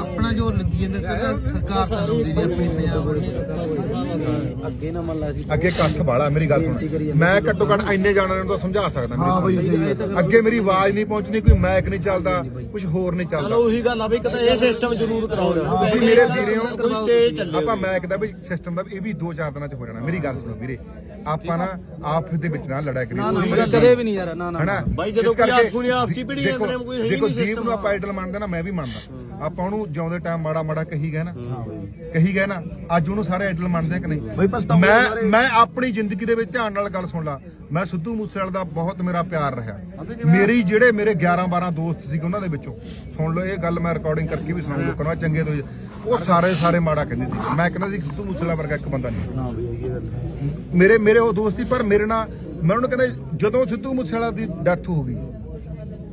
ਆਪਣਾ ਜੋ ਲੱਗੀ ਜਾਂਦਾ ਕਹਿੰਦਾ ਸਰਕਾਰ ਤਾਂ ਲਾਉਂਦੀ ਨਹੀਂ ਆਪਣੀ ਪੰਜਾਬ ਵਾਲੀ। ਅੱਗੇ ਨਾ ਮੰਨ ਲਾ ਸੀ ਅੱਗੇ ਇਕੱਠ ਵਾਲਾ ਮੇਰੀ ਗੱਲ ਸੁਣ। ਮੈਂ ਘੱਟੋ ਘੱਟ ਇੰਨੇ ਜਾਣਿਆਂ ਨੂੰ ਤਾਂ ਸਮਝਾ ਸਕਦਾ ਹਾਂ ਬਈ ਮੇਰੀ। ਅੱਗੇ ਮੇਰੀ ਆਵਾਜ਼ ਨਹੀਂ ਪਹੁੰਚਣੀ ਕੋਈ ਮੈਕ ਨਹੀਂ ਚੱਲਦਾ ਕੁਝ ਹੋਰ ਨਹੀਂ ਚੱਲਦਾ। ਉਹੀ ਗੱਲ ਆ ਬਈ ਕਿਤੇ ਇਹ ਸਿਸਟਮ ਜ਼ਰੂਰ ਕਰਾਓ। ਤੁਸੀਂ ਮੇਰੇ ਵੀਰੇ ਹੋ ਕੋਈ ਸਟੇਜ ਚੱਲੇ। ਆਪਾਂ ਮੈਕ ਦਾ ਵੀ ਸਿਸਟਮ ਦਾ ਇਹ ਵੀ ਦੋ ਚਾਰ ਦਿਨਾਂ ਚ ਹੋ ਜਾਣਾ ਮੇਰੀ ਗੱਲ ਸੁਣੋ ਵੀਰੇ। ਆਪਾਂ ਨਾ ਆਪ ਦੇ ਵਿੱਚ ਨਾ ਲੜਿਆ ਕਰੀ ਨਾ ਨਾ ਵੀਰੇ, ਕਦੇ ਵੀ ਨਹੀਂ ਯਾਰ ਨਾ ਨਾ ਹਨਾ? ਬਾਈ, ਜਦੋਂ ਕੋਈ ਨਹੀਂ, ਆਪਸੀ ਦੇਖੋ- ਭਿੜੀ ਜਾਂਦੇ ਨੇ, ਕੋਈ ਹੈ ਹੀ ਦੇਖੋ ਨਹੀਂ ਜੀਵ ਨੂੰ ਆਪਾਂ ਆਈਡਲ ਮੰਨਦੇ ਨਾ ਮੈਂ ਵੀ ਮੰਨਦਾ। ਆਪਾਂ ਉਹਨੂੰ ਜਿਉਂਦੇ ਟਾਈਮ ਮਾੜਾ ਮਾੜਾ ਕਹੀ ਗਏ ਨਾ। ਕਹੀ ਗਏ ਨਾ ਅੱਜ ਉਹਨੂੰ ਸਾਰੇ ਆਈਡਲ ਮੰਨਦੇ ਕਿ ਨਹੀਂ? ਮੈਂ। ਮੈਂ ਆਪਣੀ ਜ਼ਿੰਦਗੀ ਦੇ ਵਿੱਚ ਧਿਆਨ ਨਾਲ ਗੱਲ ਸੁਣ ਲਾ। ਮੈਂ ਸਿੱਧੂ ਮੂਸੇਵਾਲੇ ਦਾ ਬਹੁਤ ਮੇਰਾ ਪਿਆਰ ਰਿਹਾ। ਮੇਰੀ ਜਿਹੜੇ ਮੇਰੇ 11 12 ਦੋਸਤ ਸੀਗੇ ਉਹਨਾਂ ਦੇ ਵਿੱਚੋਂ। ਸੁਣ ਲਓ ਇਹ ਗੱਲ ਮੈਂ ਰਿਕਾਰਡਿੰਗ ਕਰਕੇ ਵੀ ਸੁਣ ਲੋਕਾਂ ਨੂੰ ਚੰਗੇ ਤੋਂ ਉਹ ਸਾਰੇ ਸਾਰੇ ਮਾੜਾ ਕਹਿੰਦੇ ਸੀ। ਮੈਂ ਕਹਿੰਦਾ ਸੀ ਸਿੱਧੂ ਮੂਸੇਵਾਲਾ ਵਰਗਾ ਇੱਕ ਬੰਦਾ ਨਹੀਂ। ਮੇਰੇ ਮੇਰੇ ਉਹ ਦੋਸਤ ਸੀ ਪਰ ਮੇਰੇ ਨਾਲ ਮੈਂ ਉਹਨੂੰ ਕਹਿੰਦਾ ਜਦੋਂ ਸਿੱਧੂ ਮੂਸੇਵਾਲਾ ਦੀ ਡੈਥ ਹੋ ਗਈ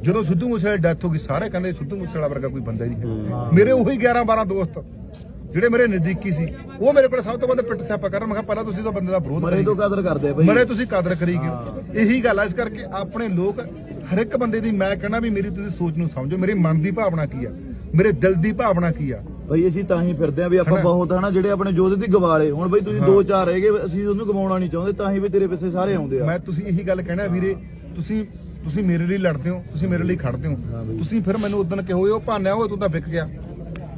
ਜਦੋਂ ਸਿੱਧੂ ਮੂਸੇਵਾਲੇ ਦੀ ਡੈਥ ਹੋ ਗਈ ਸਾਰੇ ਕਹਿੰਦੇ ਸਿੱਧੂ ਮੂਸੇਵਾਲਾ ਵਰਗਾ ਕੋਈ ਬੰਦਾ ਹੀ ਨਹੀਂ ਹੈ। ਮੇਰੇ ਉਹੀ 11 12 ਦੋਸਤ ਜਿਹੜੇ ਮੇਰੇ ਨਜ਼ਦੀਕੀ ਸੀ ਉਹ ਮੇਰੇ ਕੋਲ ਸਭ ਤੋਂ ਵੱਧ ਪਿੱਟ ਸਿਆਪਾ ਕਰਨ। ਮੈਂ ਕਿਹਾ ਪਹਿਲਾਂ ਤੁਸੀਂ ਤਾਂ ਬੰਦੇ ਦਾ ਵਿਰੋਧ ਮਰੇ ਤੋਂ ਕਦਰ ਕਰਦੇ ਆ ਬਈ। ਮਰੇ ਤੁਸੀਂ ਕਦਰ ਕਰੀ ਗਏ ਇਹੀ ਗੱਲ ਆ ਇਸ ਕਰਕੇ ਆਪਣੇ ਲੋਕ ਹਰ ਇੱਕ ਬੰਦੇ ਦੀ ਮੈਂ ਕਹਿਣਾ ਵੀ ਮੇਰੀ ਤੁਸੀਂ ਸੋਚ ਨੂੰ ਸਮਝੋ ਮੇਰੀ ਮਨ ਦੀ ਭਾਵਨਾ ਕੀ ਆ? ਮੇਰੇ ਦਿਲ ਦੀ ਭਾਵਨਾ ਕੀ ਆ? ਬਈ ਅਸੀਂ ਤਾਂ ਹੀ ਫਿਰਦੇ ਆ ਵੀ ਆਪਾਂ ਬਹੁਤ ਹਨਾ ਜਿਹੜੇ ਆਪਣੇ ਯੋਧੇ ਦੀ ਗਵਾਲੇ। ਹੁਣ ਬਈ ਤੁਸੀਂ ਦੋ ਚਾਰ ਰਹਿ ਗਏ ਅਸੀਂ ਉਹਨੂੰ ਗਵਾਉਣਾ ਨਹੀਂ ਚਾਹੁੰਦੇ ਤਾਂ ਹੀ ਵੀ ਤੇਰੇ ਪਿੱਛੇ ਸਾਰੇ ਆਉਂਦੇ ਆ। ਮੈਂ ਤੁਸੀਂ ਇਹੀ ਗੱਲ ਕਹਿਣਾ ਵੀਰੇ ਤੁਸੀਂ ਤੁਸੀਂ ਮੇਰੇ ਲਈ ਲੜਦੇ ਹੋ ਤੁਸੀਂ ਮੇਰੇ ਲਈ ਖੜਦੇ ਹੋ। ਤੁਸੀਂ ਫਿਰ ਮੈਨੂੰ ਉਦੋਂ ਕਿਹੋ ਉਹ ਭਾਨਿਆ ਉਹ ਤੂੰ ਤਾਂ ਵਿਕ ਗਿਆ।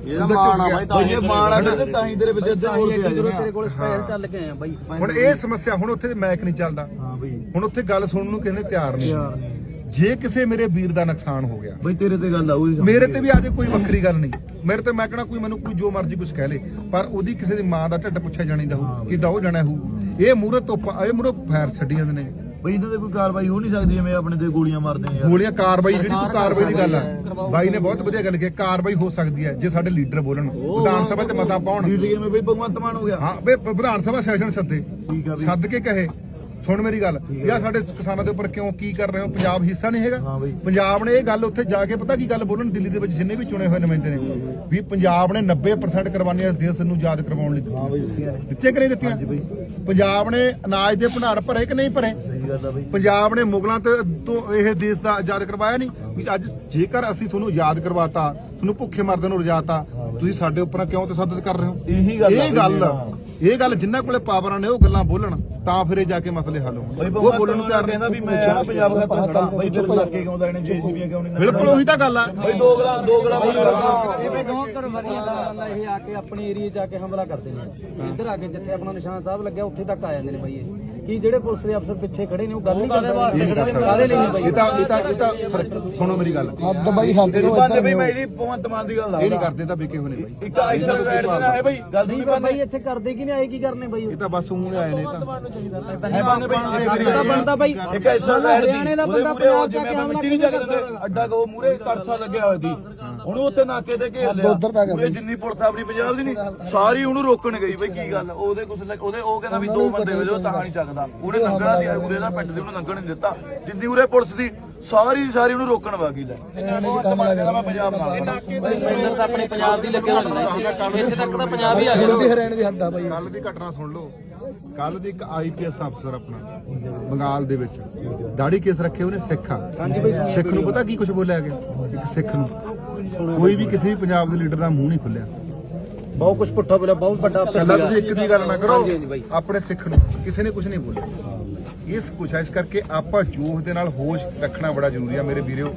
ਇਹਦਾ ਮਾਣ ਆ ਬਾਈ ਤਾਂ ਇਹ ਮਾਣ ਆ ਤੇ ਤਾਂ ਹੀ ਤੇਰੇ ਵਿੱਚ ਅੱਧੇ ਰੋਡ ਤੇ ਆ ਜਦੋਂ ਜਾਣੇ। ਤੇਰੇ ਕੋਲ ਚੱਲ ਕੇ ਬਾਈ। ਹੁਣ ਇਹ ਸਮੱਸਿਆ ਹੁਣ ਉੱਥੇ ਮੈਕ ਨਹੀਂ ਚੱਲਦਾ। ਹਾਂ ਬਈ। ਹੁਣ ਉੱਥੇ ਗੱਲ ਸੁਣਨ ਨੂੰ ਕਹਿੰਦੇ ਤਿਆਰ ਨਹੀਂ। ਜੇ ਕਿਸੇ ਮੇਰੇ ਵੀਰ ਦਾ ਨੁਕਸਾਨ ਹੋ ਗਿਆ ਬਈ ਤੇਰੇ ਤੇ ਗੱਲ ਆਊਗੀ ਮੇਰੇ ਤੇ ਵੀ ਆਜੇ ਕੋਈ ਵੱਖਰੀ ਗੱਲ ਨਹੀਂ। ਮੇਰੇ ਤੇ ਮੈਂ ਕਹਣਾ ਕੋਈ ਮੈਨੂੰ ਕੋਈ ਜੋ ਮਰਜ਼ੀ ਕੁਝ ਕਹਿ ਲੇ ਪਰ ਉਹਦੀ ਕਿਸੇ ਦੀ ਮਾਂ ਦਾ ਢਿੱਡ ਪੁੱਛਿਆ ਜਾਣੀਦਾ ਹੋਊ ਕਿਦਾਂ ਉਹ ਜਾਣਾ ਹੋਊ। ਇਹ ਮੂਰੇ ਤੋਂ ਇਹ ਮੂਰੇ ਫਾਇਰ ਛੱਡੀ ਜਾਂਦੇ ਨੇ। ਬਈ ਇਹਨਾਂ ਤੇ ਕੋਈ ਕਾਰਵਾਈ ਹੋ ਨਹੀਂ ਸਕਦੀ ਜਿਵੇਂ ਆਪਣੇ ਤੇ ਗੋਲੀਆਂ ਮਾਰਦੇ ਨੇ ਯਾਰ ਗੋਲੀਆਂ ਕਾਰਵਾਈ ਜਿਹੜੀ ਤੂੰ ਕਾਰਵਾਈ ਦੀ ਗੱਲ ਆ। ਬਾਈ ਨੇ ਬਹੁਤ ਵਧੀਆ ਗੱਲ ਕੀਤੀ ਕਾਰਵਾਈ ਹੋ ਸਕਦੀ ਹੈ ਜੇ ਸਾਡੇ ਲੀਡਰ ਬੋਲਣ। ਵਿਧਾਨ ਸਭਾ 'ਚ ਮਤਾ ਪਾਉਣ। ਹੈ ਮੈਂ ਬਈ ਭਗਵੰਤ ਮਾਨ ਹੋ ਗਿਆ। ਹਾਂ ਬੇ ਵਿਧਾਨ ਸਭਾ ਸੈਸ਼ਨ ਸੱਦੇ ਠੀਕ ਆ ਬਈ। ਸੱਦ ਕੇ ਕਹੇ। ਸੁਣ ਮੇਰੀ ਗੱਲ। ਯਾ ਸਾਡੇ ਕਿਸਾਨਾਂ ਦੇ ਉੱਪਰ ਕਿਉਂ ਕੀ ਕਰ ਰਹੇ ਹੋ? ਪੰਜਾਬ ਹਿੱਸਾ ਨਹੀਂ ਹੈਗਾ। ਪੰਜਾਬ ਨੇ ਇਹ ਗੱਲ ਉੱਥੇ ਜਾ ਕੇ ਪਤਾ ਕੀ ਗੱਲ ਬੋਲਣ? ਦਿੱਲੀ ਦੇ ਵਿੱਚ ਜਿੰਨੇ ਵੀ ਚੁਣੇ ਹੋਏ ਨੁਮਾਇੰਦੇ ਨੇ ਵੀ ਪੰਜਾਬ ਨੇ 90% ਕੁਰਬਾਨੀਆਂ ਦੇਸ਼ ਨੂੰ ਯਾਦ ਕਰਵਾਉਣ ਲਈ ਦਿੱਤੀਆਂ। ਦਿੱਤੀਆਂ ਕਿ ਨਹੀਂ ਦਿੱਤੀਆਂ? ਪੰਜਾਬ ਨੇ ਅਨਾਜ ਦੇ ਭੰਡਾਰ ਭਰੇ ਕਿ ਨਹੀਂ ਭਰੇ? ਪੰਜਾਬ ਨੇ ਮੁਗਲਾਂ ਤੇ ਇਹ ਦੇਸ਼ ਦਾ ਆਜ਼ਾਦ ਕਰਵਾਇਆ ਨਹੀਂ? ਵੀ ਅੱਜ ਜੇਕਰ ਅਸੀਂ ਤੁਹਾਨੂੰ ਆਜ਼ਾਦ ਕਰਵਾਤਾ ਤੁਹਾਨੂੰ ਭੁੱਖੇ ਮਰਦੇ ਨੂੰ ਰਜਾਤਾ ਤੁਸੀਂ ਸਾਡੇ ਉੱਪਰ ਕਿਉਂ ਤਸੱਦਦ ਕਰ ਰਹੇ ਹੋ? ਇਹੀ ਗੱਲ ਇਹ ਗੱਲ। ਇਹ ਗੱਲ ਜਿੰਨਾਂ ਕੋਲੇ ਪਾਵਰਾਂ ਨੇ ਉਹ ਗੱਲਾਂ ਬੋਲਣ। ਤਾਂ ਫਿਰ ਇਹ ਜਾ ਕੇ ਮਸਲੇ ਹੱਲ ਬਈ ਹੋਣ ਉਹ ਬੋਲਣ ਨੂੰ ਤਿਆਰ ਕਹਿੰਦਾ ਵੀ ਮੈਂ ਪੰਜਾਬ ਖਾਤਰ ਖੜਾ ਬਈ ਤੇਰੇ ਇਲਾਕੇ ਕਿਉਂ ਦਾ ਇਹਨੇ ਜੀਸੀਬੀਆਂ ਕਿਉਂ ਨਹੀਂ ਬਿਲਕੁਲ ਉਹੀ ਤਾਂ ਗੱਲ ਆ। ਬਈ ਦੋ ਗਲਾ ਦੋ ਗਲਾ ਬਈ ਇਹ ਦੋ ਕਰਵਾਰੀਆਂ ਦਾ ਇਹ ਆ ਕੇ ਆਪਣੇ ਏਰੀਆ 'ਚ ਆ ਕੇ ਹਮਲਾ ਕਰਦੇ ਨੇ ਇੱਧਰ ਆ ਕੇ ਜਿੱਥੇ ਆਪਣਾ ਨਿਸ਼ਾਨ ਸਾਹਿਬ ਲੱਗਿਆ ਉੱਥੇ ਤੱਕ ਆ ਜਾਂਦੇ ਨੇ ਬਾਈ ਇਹ। ਕੀ ਜਿਹੜੇ ਪੁਲਿਸ ਦੇ ਅਫਸਰ ਪਿੱਛੇ ਖੜੇ ਨੇ ਉਹ ਗੱਲ ਨਹੀਂ ਕਰਦੇ? ਕਾਹਦੇ ਲਈ ਨਹੀਂ ਬਾਈ। ਇਹ ਤਾਂ ਇਹ ਤਾਂ ਇਹ ਤਾਂ ਸਰ- ਸੁਣੋ ਮੇਰੀ ਗੱਲ। ਹੱਦ ਬਾਈ ਹੱਦ ਤੇਰੀ ਬੰਦੇ ਬਈ ਮੈਂ ਇਹਦੀ ਭਗਵੰਤ ਮਾਨ ਦੀ ਗੱਲ ਇਹ ਨਹੀਂ ਕਰਦੇ ਤਾਂ ਵਿਕੇ ਨੇ ਬਾਈ। ਇੱਕ ਆਈਸਾ ਬੈਠ ਦੇਣਾ ਹੈ ਬਈ ਗੱਲ ਦੀ ਨਹੀਂ ਬਾਈ ਇੱਥੇ ਕਰਦੇ ਕਿ ਨਹੀਂ ਆਏ ਕੀ ਕਰਨੇ ਬਾਈ? ਇਹ ਤਾਂ ਬਸ ਉਹ ਆਏ ਨੇ ਤਾਂ। ਹੈ ਬੰਦੇ ਬਈ ਤਾਂ ਬਣਦਾ ਬਾਈ। ਇੱਕ ਐਸਾ ਬੈਠ ਹਰਿਆਣੇ ਦਾ ਬੰਦਾ ਪੰਜਾਬ ਜਾ ਕੇ ਹਮਲਾ ਨਹੀਂ ਦਿੰਦੇ ਅੱਡਾ ਕੋ ਮੂਰੇ ਕੜਸਾ ਲੱਗਿਆ ਹੋਇਆ ਸੀ। ਉਹਨੂੰ ਉੱਥੇ ਨਾਕੇ ਤੇ ਘੇਰ ਲਿਆ। ਪੂਰੇ ਜਿੰਨੀ ਪੁਲਿਸ ਆਪਣੀ ਪੰਜਾਬ ਦੀ ਨਹੀਂ ਸਾਰੀ ਉਹਨੂੰ ਰੋਕਣ ਗਈ ਬਈ ਕੀ ਗੱਲ? ਉਹਦੇ ਕੁਛ ਉਹਦੇ ਉਹ ਕਹਿੰਦਾ ਵੀ ਦੋ ਬੰਦੇ ਉਹ ਤਾਂ ਨਹੀਂ ਚੱਕਦਾ। ਉਹਨੇ ਲੰਘਣਾ ਸੀ ਉਰੇ ਦਾ ਪਿੰਡ ਦੇ ਉਹਨੂੰ ਲੰਘਣ ਨਹੀਂ ਦਿੱਤਾ। ਜਿੰਨੀ ਉਰੇ ਪੁਲਿਸ ਦੀ ਸਾਰੀ ਸਾਰੀ ਉਹਨੂੰ ਰੋਕਣ ਵਾਗੀ ਲੈ। ਉਹ ਕੰਮ ਲੱਗਦਾ ਮੈਂ ਪੰਜਾਬ ਨਾਲ ਇੱਧਰ ਤਾਂ ਆਪਣੇ ਪੰਜਾਬ ਦੀ ਲੱਗੇ ਹੋਏ ਨੇ। ਇੱਥੇ ਤੱਕ ਤਾਂ ਪੰਜਾਬ ਹੀ ਆ ਗਿਆ। ਹਰਿਆਣੇ ਦੀ ਹੱਦ ਆ ਬਾਈ। ਕੱਲ ਦੀ ਘਟਨਾ ਸੁਣ ਲਓ। ਕੱਲ ਦੀ ਇੱਕ ਆਈਪੀਐਸ ਅਫਸਰ ਆਪਣਾ ਬੰਗਾਲ ਦੇ ਵਿੱਚ। ਦਾੜੀ ਕੇਸ ਰੱਖੇ ਉਹਨੇ ਸਿੱਖ। ਆ ਸਿੱਖ ਨੂੰ ਪਤਾ ਕੀ ਕੁਝ ਬੋਲਿਆ ਗਿਆ ਇੱਕ ਸਿੱਖ ਨੂੰ। ਕੋਈ ਵੀ ਕਿਸੇ ਵੀ ਪੰਜਾਬ ਦੇ ਲੀਡਰ ਦਾ ਮੂੰਹ ਨਹੀਂ ਖੁੱਲਿਆ ਬਹੁਤ ਕੁਝ ਪੁੱਠਾ ਬੋਲਿਆ ਬਹੁਤ ਵੱਡਾ ਸੀਗਾ। ਤੁਸੀਂ ਇੱਕ ਦੀ ਗੱਲ ਨਾ ਕਰੋ ਹਾਂਜੀ, ਹਾਂਜੀ ਬਾਈ। ਆਪਣੇ ਸਿੱਖ ਨੂੰ। ਕਿਸੇ ਨੇ ਕੁਝ ਨਹੀਂ ਬੋਲਿਆ। ਇਸ ਕੁਛ ਹੈ ਇਸ ਕਰਕੇ ਆਪਾਂ ਜੋਸ਼ ਦੇ ਨਾਲ ਹੋਸ਼ ਰੱਖਣਾ ਬੜਾ ਜ਼ਰੂਰੀ ਆ ਮੇਰੇ ਵੀਰਿਓ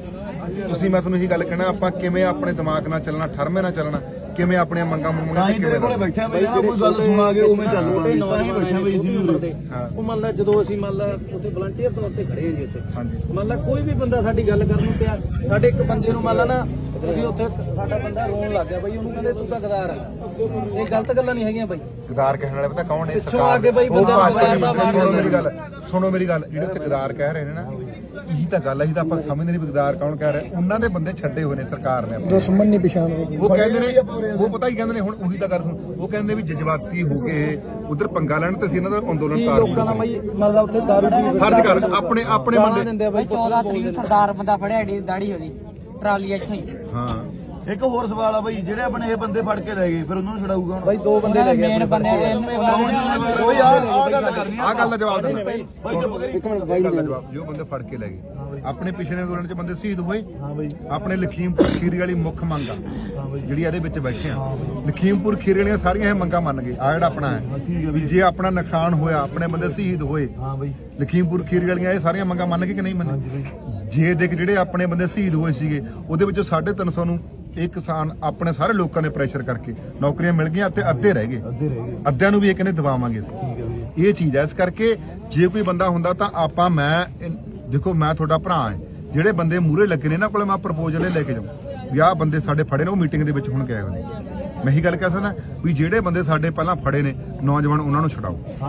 ਤੁਸੀਂ ਮੈਂ ਤੁਹਾਨੂੰ ਇਹੀ ਗੱਲ ਕਹਿਣਾ ਆਪਾਂ ਕਿਵੇਂ ਆਪਣੇ ਦਿਮਾਗ ਨਾਲ ਚੱਲਣਾ ਠਰਮੇ ਨਾਲ ਚੱਲਣਾ ਕਿਵੇਂ ਆਪਣੀਆਂ ਮੰਗਾਂ ਤਾਂ ਮੰਗਾਂ ਹੀ ਤੇਰੇ ਕੋਲੇ ਬੈਠਿਆ ਬਈ ਜਿਹੜਾ ਕੋਈ ਗੱਲ ਸੁਣਾਗੇ ਉਵੇਂ ਚੱਲ ਛੋਟੇ ਪਾਂਗੇ ਤਾਂ ਹੀ ਬਈ ਸੀ ਨੌਜਵਾਨ ਦੇ ਉਹ ਮੰਨ ਲਾ ਜਦੋਂ ਅਸੀਂ ਮੰਨ ਲਾ ਉਸੇ ਵਲੰਟੀਅਰ ਤੌਰ ਤੇ ਖੜੇ ਹਾਂ ਜੀ ਉੱਥੇ ਹਾਂਜੀ। ਮੰਨ ਲਾ ਕੋਈ ਵੀ ਬੰਦਾ ਸਾਡੀ ਗੱਲ ਕਰਨ ਨੂੰ ਤਿਆਰ ਸਾਡੇ ਇੱਕ ਬੰਦੇ ਨੂੰ ਮੰਨ ਲਾ ਨਾ ਅਸੀਂ ਉੱਥੇ ਸਾਡਾ ਬੰਦਾ ਰੋਣ ਲੱਗ ਗਿਆ ਬਈ ਉਹਨੂੰ ਕਹਿੰਦੇ ਤੂੰ ਤਾਂ ਗਦਾਰ ਹੈ ਇਹ ਗਲਤ ਗੱਲਾਂ ਨਹੀਂ ਹੈਗੀਆਂ ਬਈ। ਗਦਾਰ ਕਹਿਣ ਵਾਲੇ ਪਤਾ ਕੌਣ ਨੇ? ਪਿੱਛੋਂ ਆ ਕੇ ਬਈ ਉਹ ਬੰਦਾ ਭਾਜਪਾ ਗਦਾਰ ਦਾ ਸੁਣੋ ਮੇਰੀ ਗੱਲ ਸੁਣੋ ਮੇਰੀ ਗੱਲ ਜਿਹੜੇ ਉੱਥੇ ਗਦਾਰ ਕਹਿ ਰਹੇ ਨੇ ਨਾ ਇਹੀ ਤਾਂ ਗੱਲ ਹੈ ਇਹੀ ਤਾਂ ਆਪਾਂ ਸਮਝਦੇ ਨਹੀਂ ਵੀ ਗਦਾਰ ਕੌਣ ਕਹਿ ਰਿਹਾ। ਉਹਨਾਂ ਦੇ ਬੰਦੇ ਛੱਡੇ ਹੋਏ ਨੇ ਸਰਕਾਰ ਨੇ ਆਪਣੇ। ਦੁਸ਼ਮਣ ਨਹੀਂ ਪਛਾਣ ਰਹੇ। ਉਹ ਕਹਿੰਦੇ ਨੇ ਉਹ ਪਤਾ ਕੀ ਕਹਿੰਦੇ ਨੇ ਹੁਣ ਉਹੀ ਤਾਂ ਗੱਲ ਸੁਣ ਉਹ ਕਹਿੰਦੇ ਵੀ ਜਜ਼ਬਾਤੀ ਹੋ ਕੇ ਉਧਰ ਪੰਗਾ ਲੈਣ ਤੇ ਸੀ ਇਹਨਾਂ ਦਾ ਅੰਦੋਲਨ ਕੀ ਤਾਰ ਲੋਕਾਂ ਦਾ ਬਈ ਮੰਨ ਲਾ ਉੱਥੇ ਦਾਰੂ ਪੀ ਫਰਜ਼ ਕਰ ਆਪਣੇ ਆਪਣੇ ਗਾਲਾਂ ਬੰਦੇ। ਦਿੰਦੇ ਆ ਬਈ 14 ਤਰੀਕ ਨੂੰ ਸਰਦਾਰ ਬੰਦਾ ਫੜਿਆ ਏਡੀ ਦਾੜੀ ਉਹਦੀ। ਟਰਾਲੀ ਇੱਥੋਂ ਹੀ। ਹਾਂ। ਇੱਕ ਹੋਰ ਸਵਾਲ ਆ ਬਈ ਜਿਹੜੇ ਆਪਣੇ ਇਹ ਬੰਦੇ ਫੜ ਕੇ ਲੈ ਗਏ ਫਿਰ ਉਹਨਾਂ ਨੂੰ ਛਡਾਊਗਾ ਹੁਣ? ਬਈ ਦੋ ਬੰਦੇ ਲੈ ਗਏ ਮੇਨ ਬੰਦੇ। ਓਏ ਯਾਰ ਆ ਗੱਲ ਕਰਨੀ ਆ ਗੱਲ ਦਾ ਜਵਾਬ ਦੇਣਾ। ਬਈ ਚੁੱਪ ਕਰੀ ਇੱਕ ਮਿੰਟ ਗੱਲ ਦਾ ਜਵਾਬ ਜੋ ਬੰਦੇ ਫੜ ਕੇ ਲੈ ਗਏ। ਆਪਣੇ ਪਿਛਲੇ ਅੰਦੋਲਨ ਚ ਬੰਦੇ ਸ਼ਹੀਦ ਹੋਏ। ਹਾਂ ਬਈ। ਆਪਣੇ ਲਖੀਮਪੁਰ ਖੀਰੀ ਵਾਲੀ ਮੁੱਖ ਮੰਗ ਆ। ਜਿਹੜੀ ਇਹਦੇ ਵਿੱਚ ਬੈਠੇ ਆ। ਲਖੀਮਪੁਰ ਖੀਰੀ ਵਾਲੀਆਂ ਸਾਰੀਆਂ ਇਹ ਮੰਗਾਂ ਮੰਨ ਗਏ। ਆ ਜਿਹੜਾ ਆਪਣਾ ਹੈ ਵੀ ਜੇ ਆਪਣਾ ਨੁਕਸਾਨ ਹੋਇਆ ਆਪਣੇ ਬੰਦੇ ਸ਼ਹੀਦ ਹੋਏ। ਹਾਂ ਬਈ। ਲਖੀਮਪੁਰ ਖੀਰੀ ਵਾਲੀਆਂ ਇਹ ਸਾਰੀਆਂ ਮੰਗਾਂ ਮੰਨ ਗਏ ਕਿ ਨਹੀਂ ਮੰਨੇ ਜੇ ਦੇਖ ਜਿਹੜੇ ਆਪਣੇ ਬੰਦੇ ਸ਼ਹੀਦ ਹੋਏ ਸੀਗੇ ਉਹਦੇ ਵਿੱਚੋਂ 350 ਨੂੰ ਇਹ ਕਿਸਾਨ ਆਪਣੇ ਸਾਰੇ ਲੋਕਾਂ ਨੇ ਪ੍ਰੈਸ਼ਰ ਕਰਕੇ ਨੌਕਰੀਆਂ ਮਿਲ ਗਈਆਂ ਤੇ ਅੱਧੇ ਰਹਿ ਗਏ। ਅੱਧੇ ਰਹਿ ਗਏ। ਅੱਧਿਆਂ ਨੂੰ ਵੀ ਇਹ ਕਹਿੰਦੇ ਦਬਾਵਾਂਗੇ ਅਸੀਂ। ਹੈ ਇਹ ਚੀਜ਼ ਹੈ ਇਸ ਕਰਕੇ ਜੇ ਕੋਈ ਬੰਦਾ ਹੁੰਦਾ ਤਾਂ ਆਪਾਂ ਮੈਂ ਦੇਖੋ ਮੈਂ ਤੁਹਾਡਾ ਭਰਾ ਹਾਂ। ਜਿਹੜੇ ਬੰਦੇ ਮੂਰੇ ਲੱਗੇ ਨੇ ਇਹਨਾਂ ਕੋਲੇ ਮੈਂ ਪ੍ਰਪੋਜ਼ਲ ਲੈ ਕੇ ਜਾਉਂ ਵੀ ਆਹ ਬੰਦੇ ਸਾਡੇ ਫੜੇ ਨੇ ਉਹ ਮੀਟਿੰਗ ਦੇ ਵਿੱਚ ਹੁਣ ਗਏ ਹੋਏ ਨੇ। ਮੈਂ ਇਹੀ ਗੱਲ ਕਹਿ ਸਕਦਾ ਵੀ ਜਿਹੜੇ ਬੰਦੇ ਸਾਡੇ ਪਹਿਲਾਂ ਫੜੇ ਨੇ ਨੌਜਵਾਨ ਉਹਨਾਂ ਨੂੰ ਛਡਾਓ।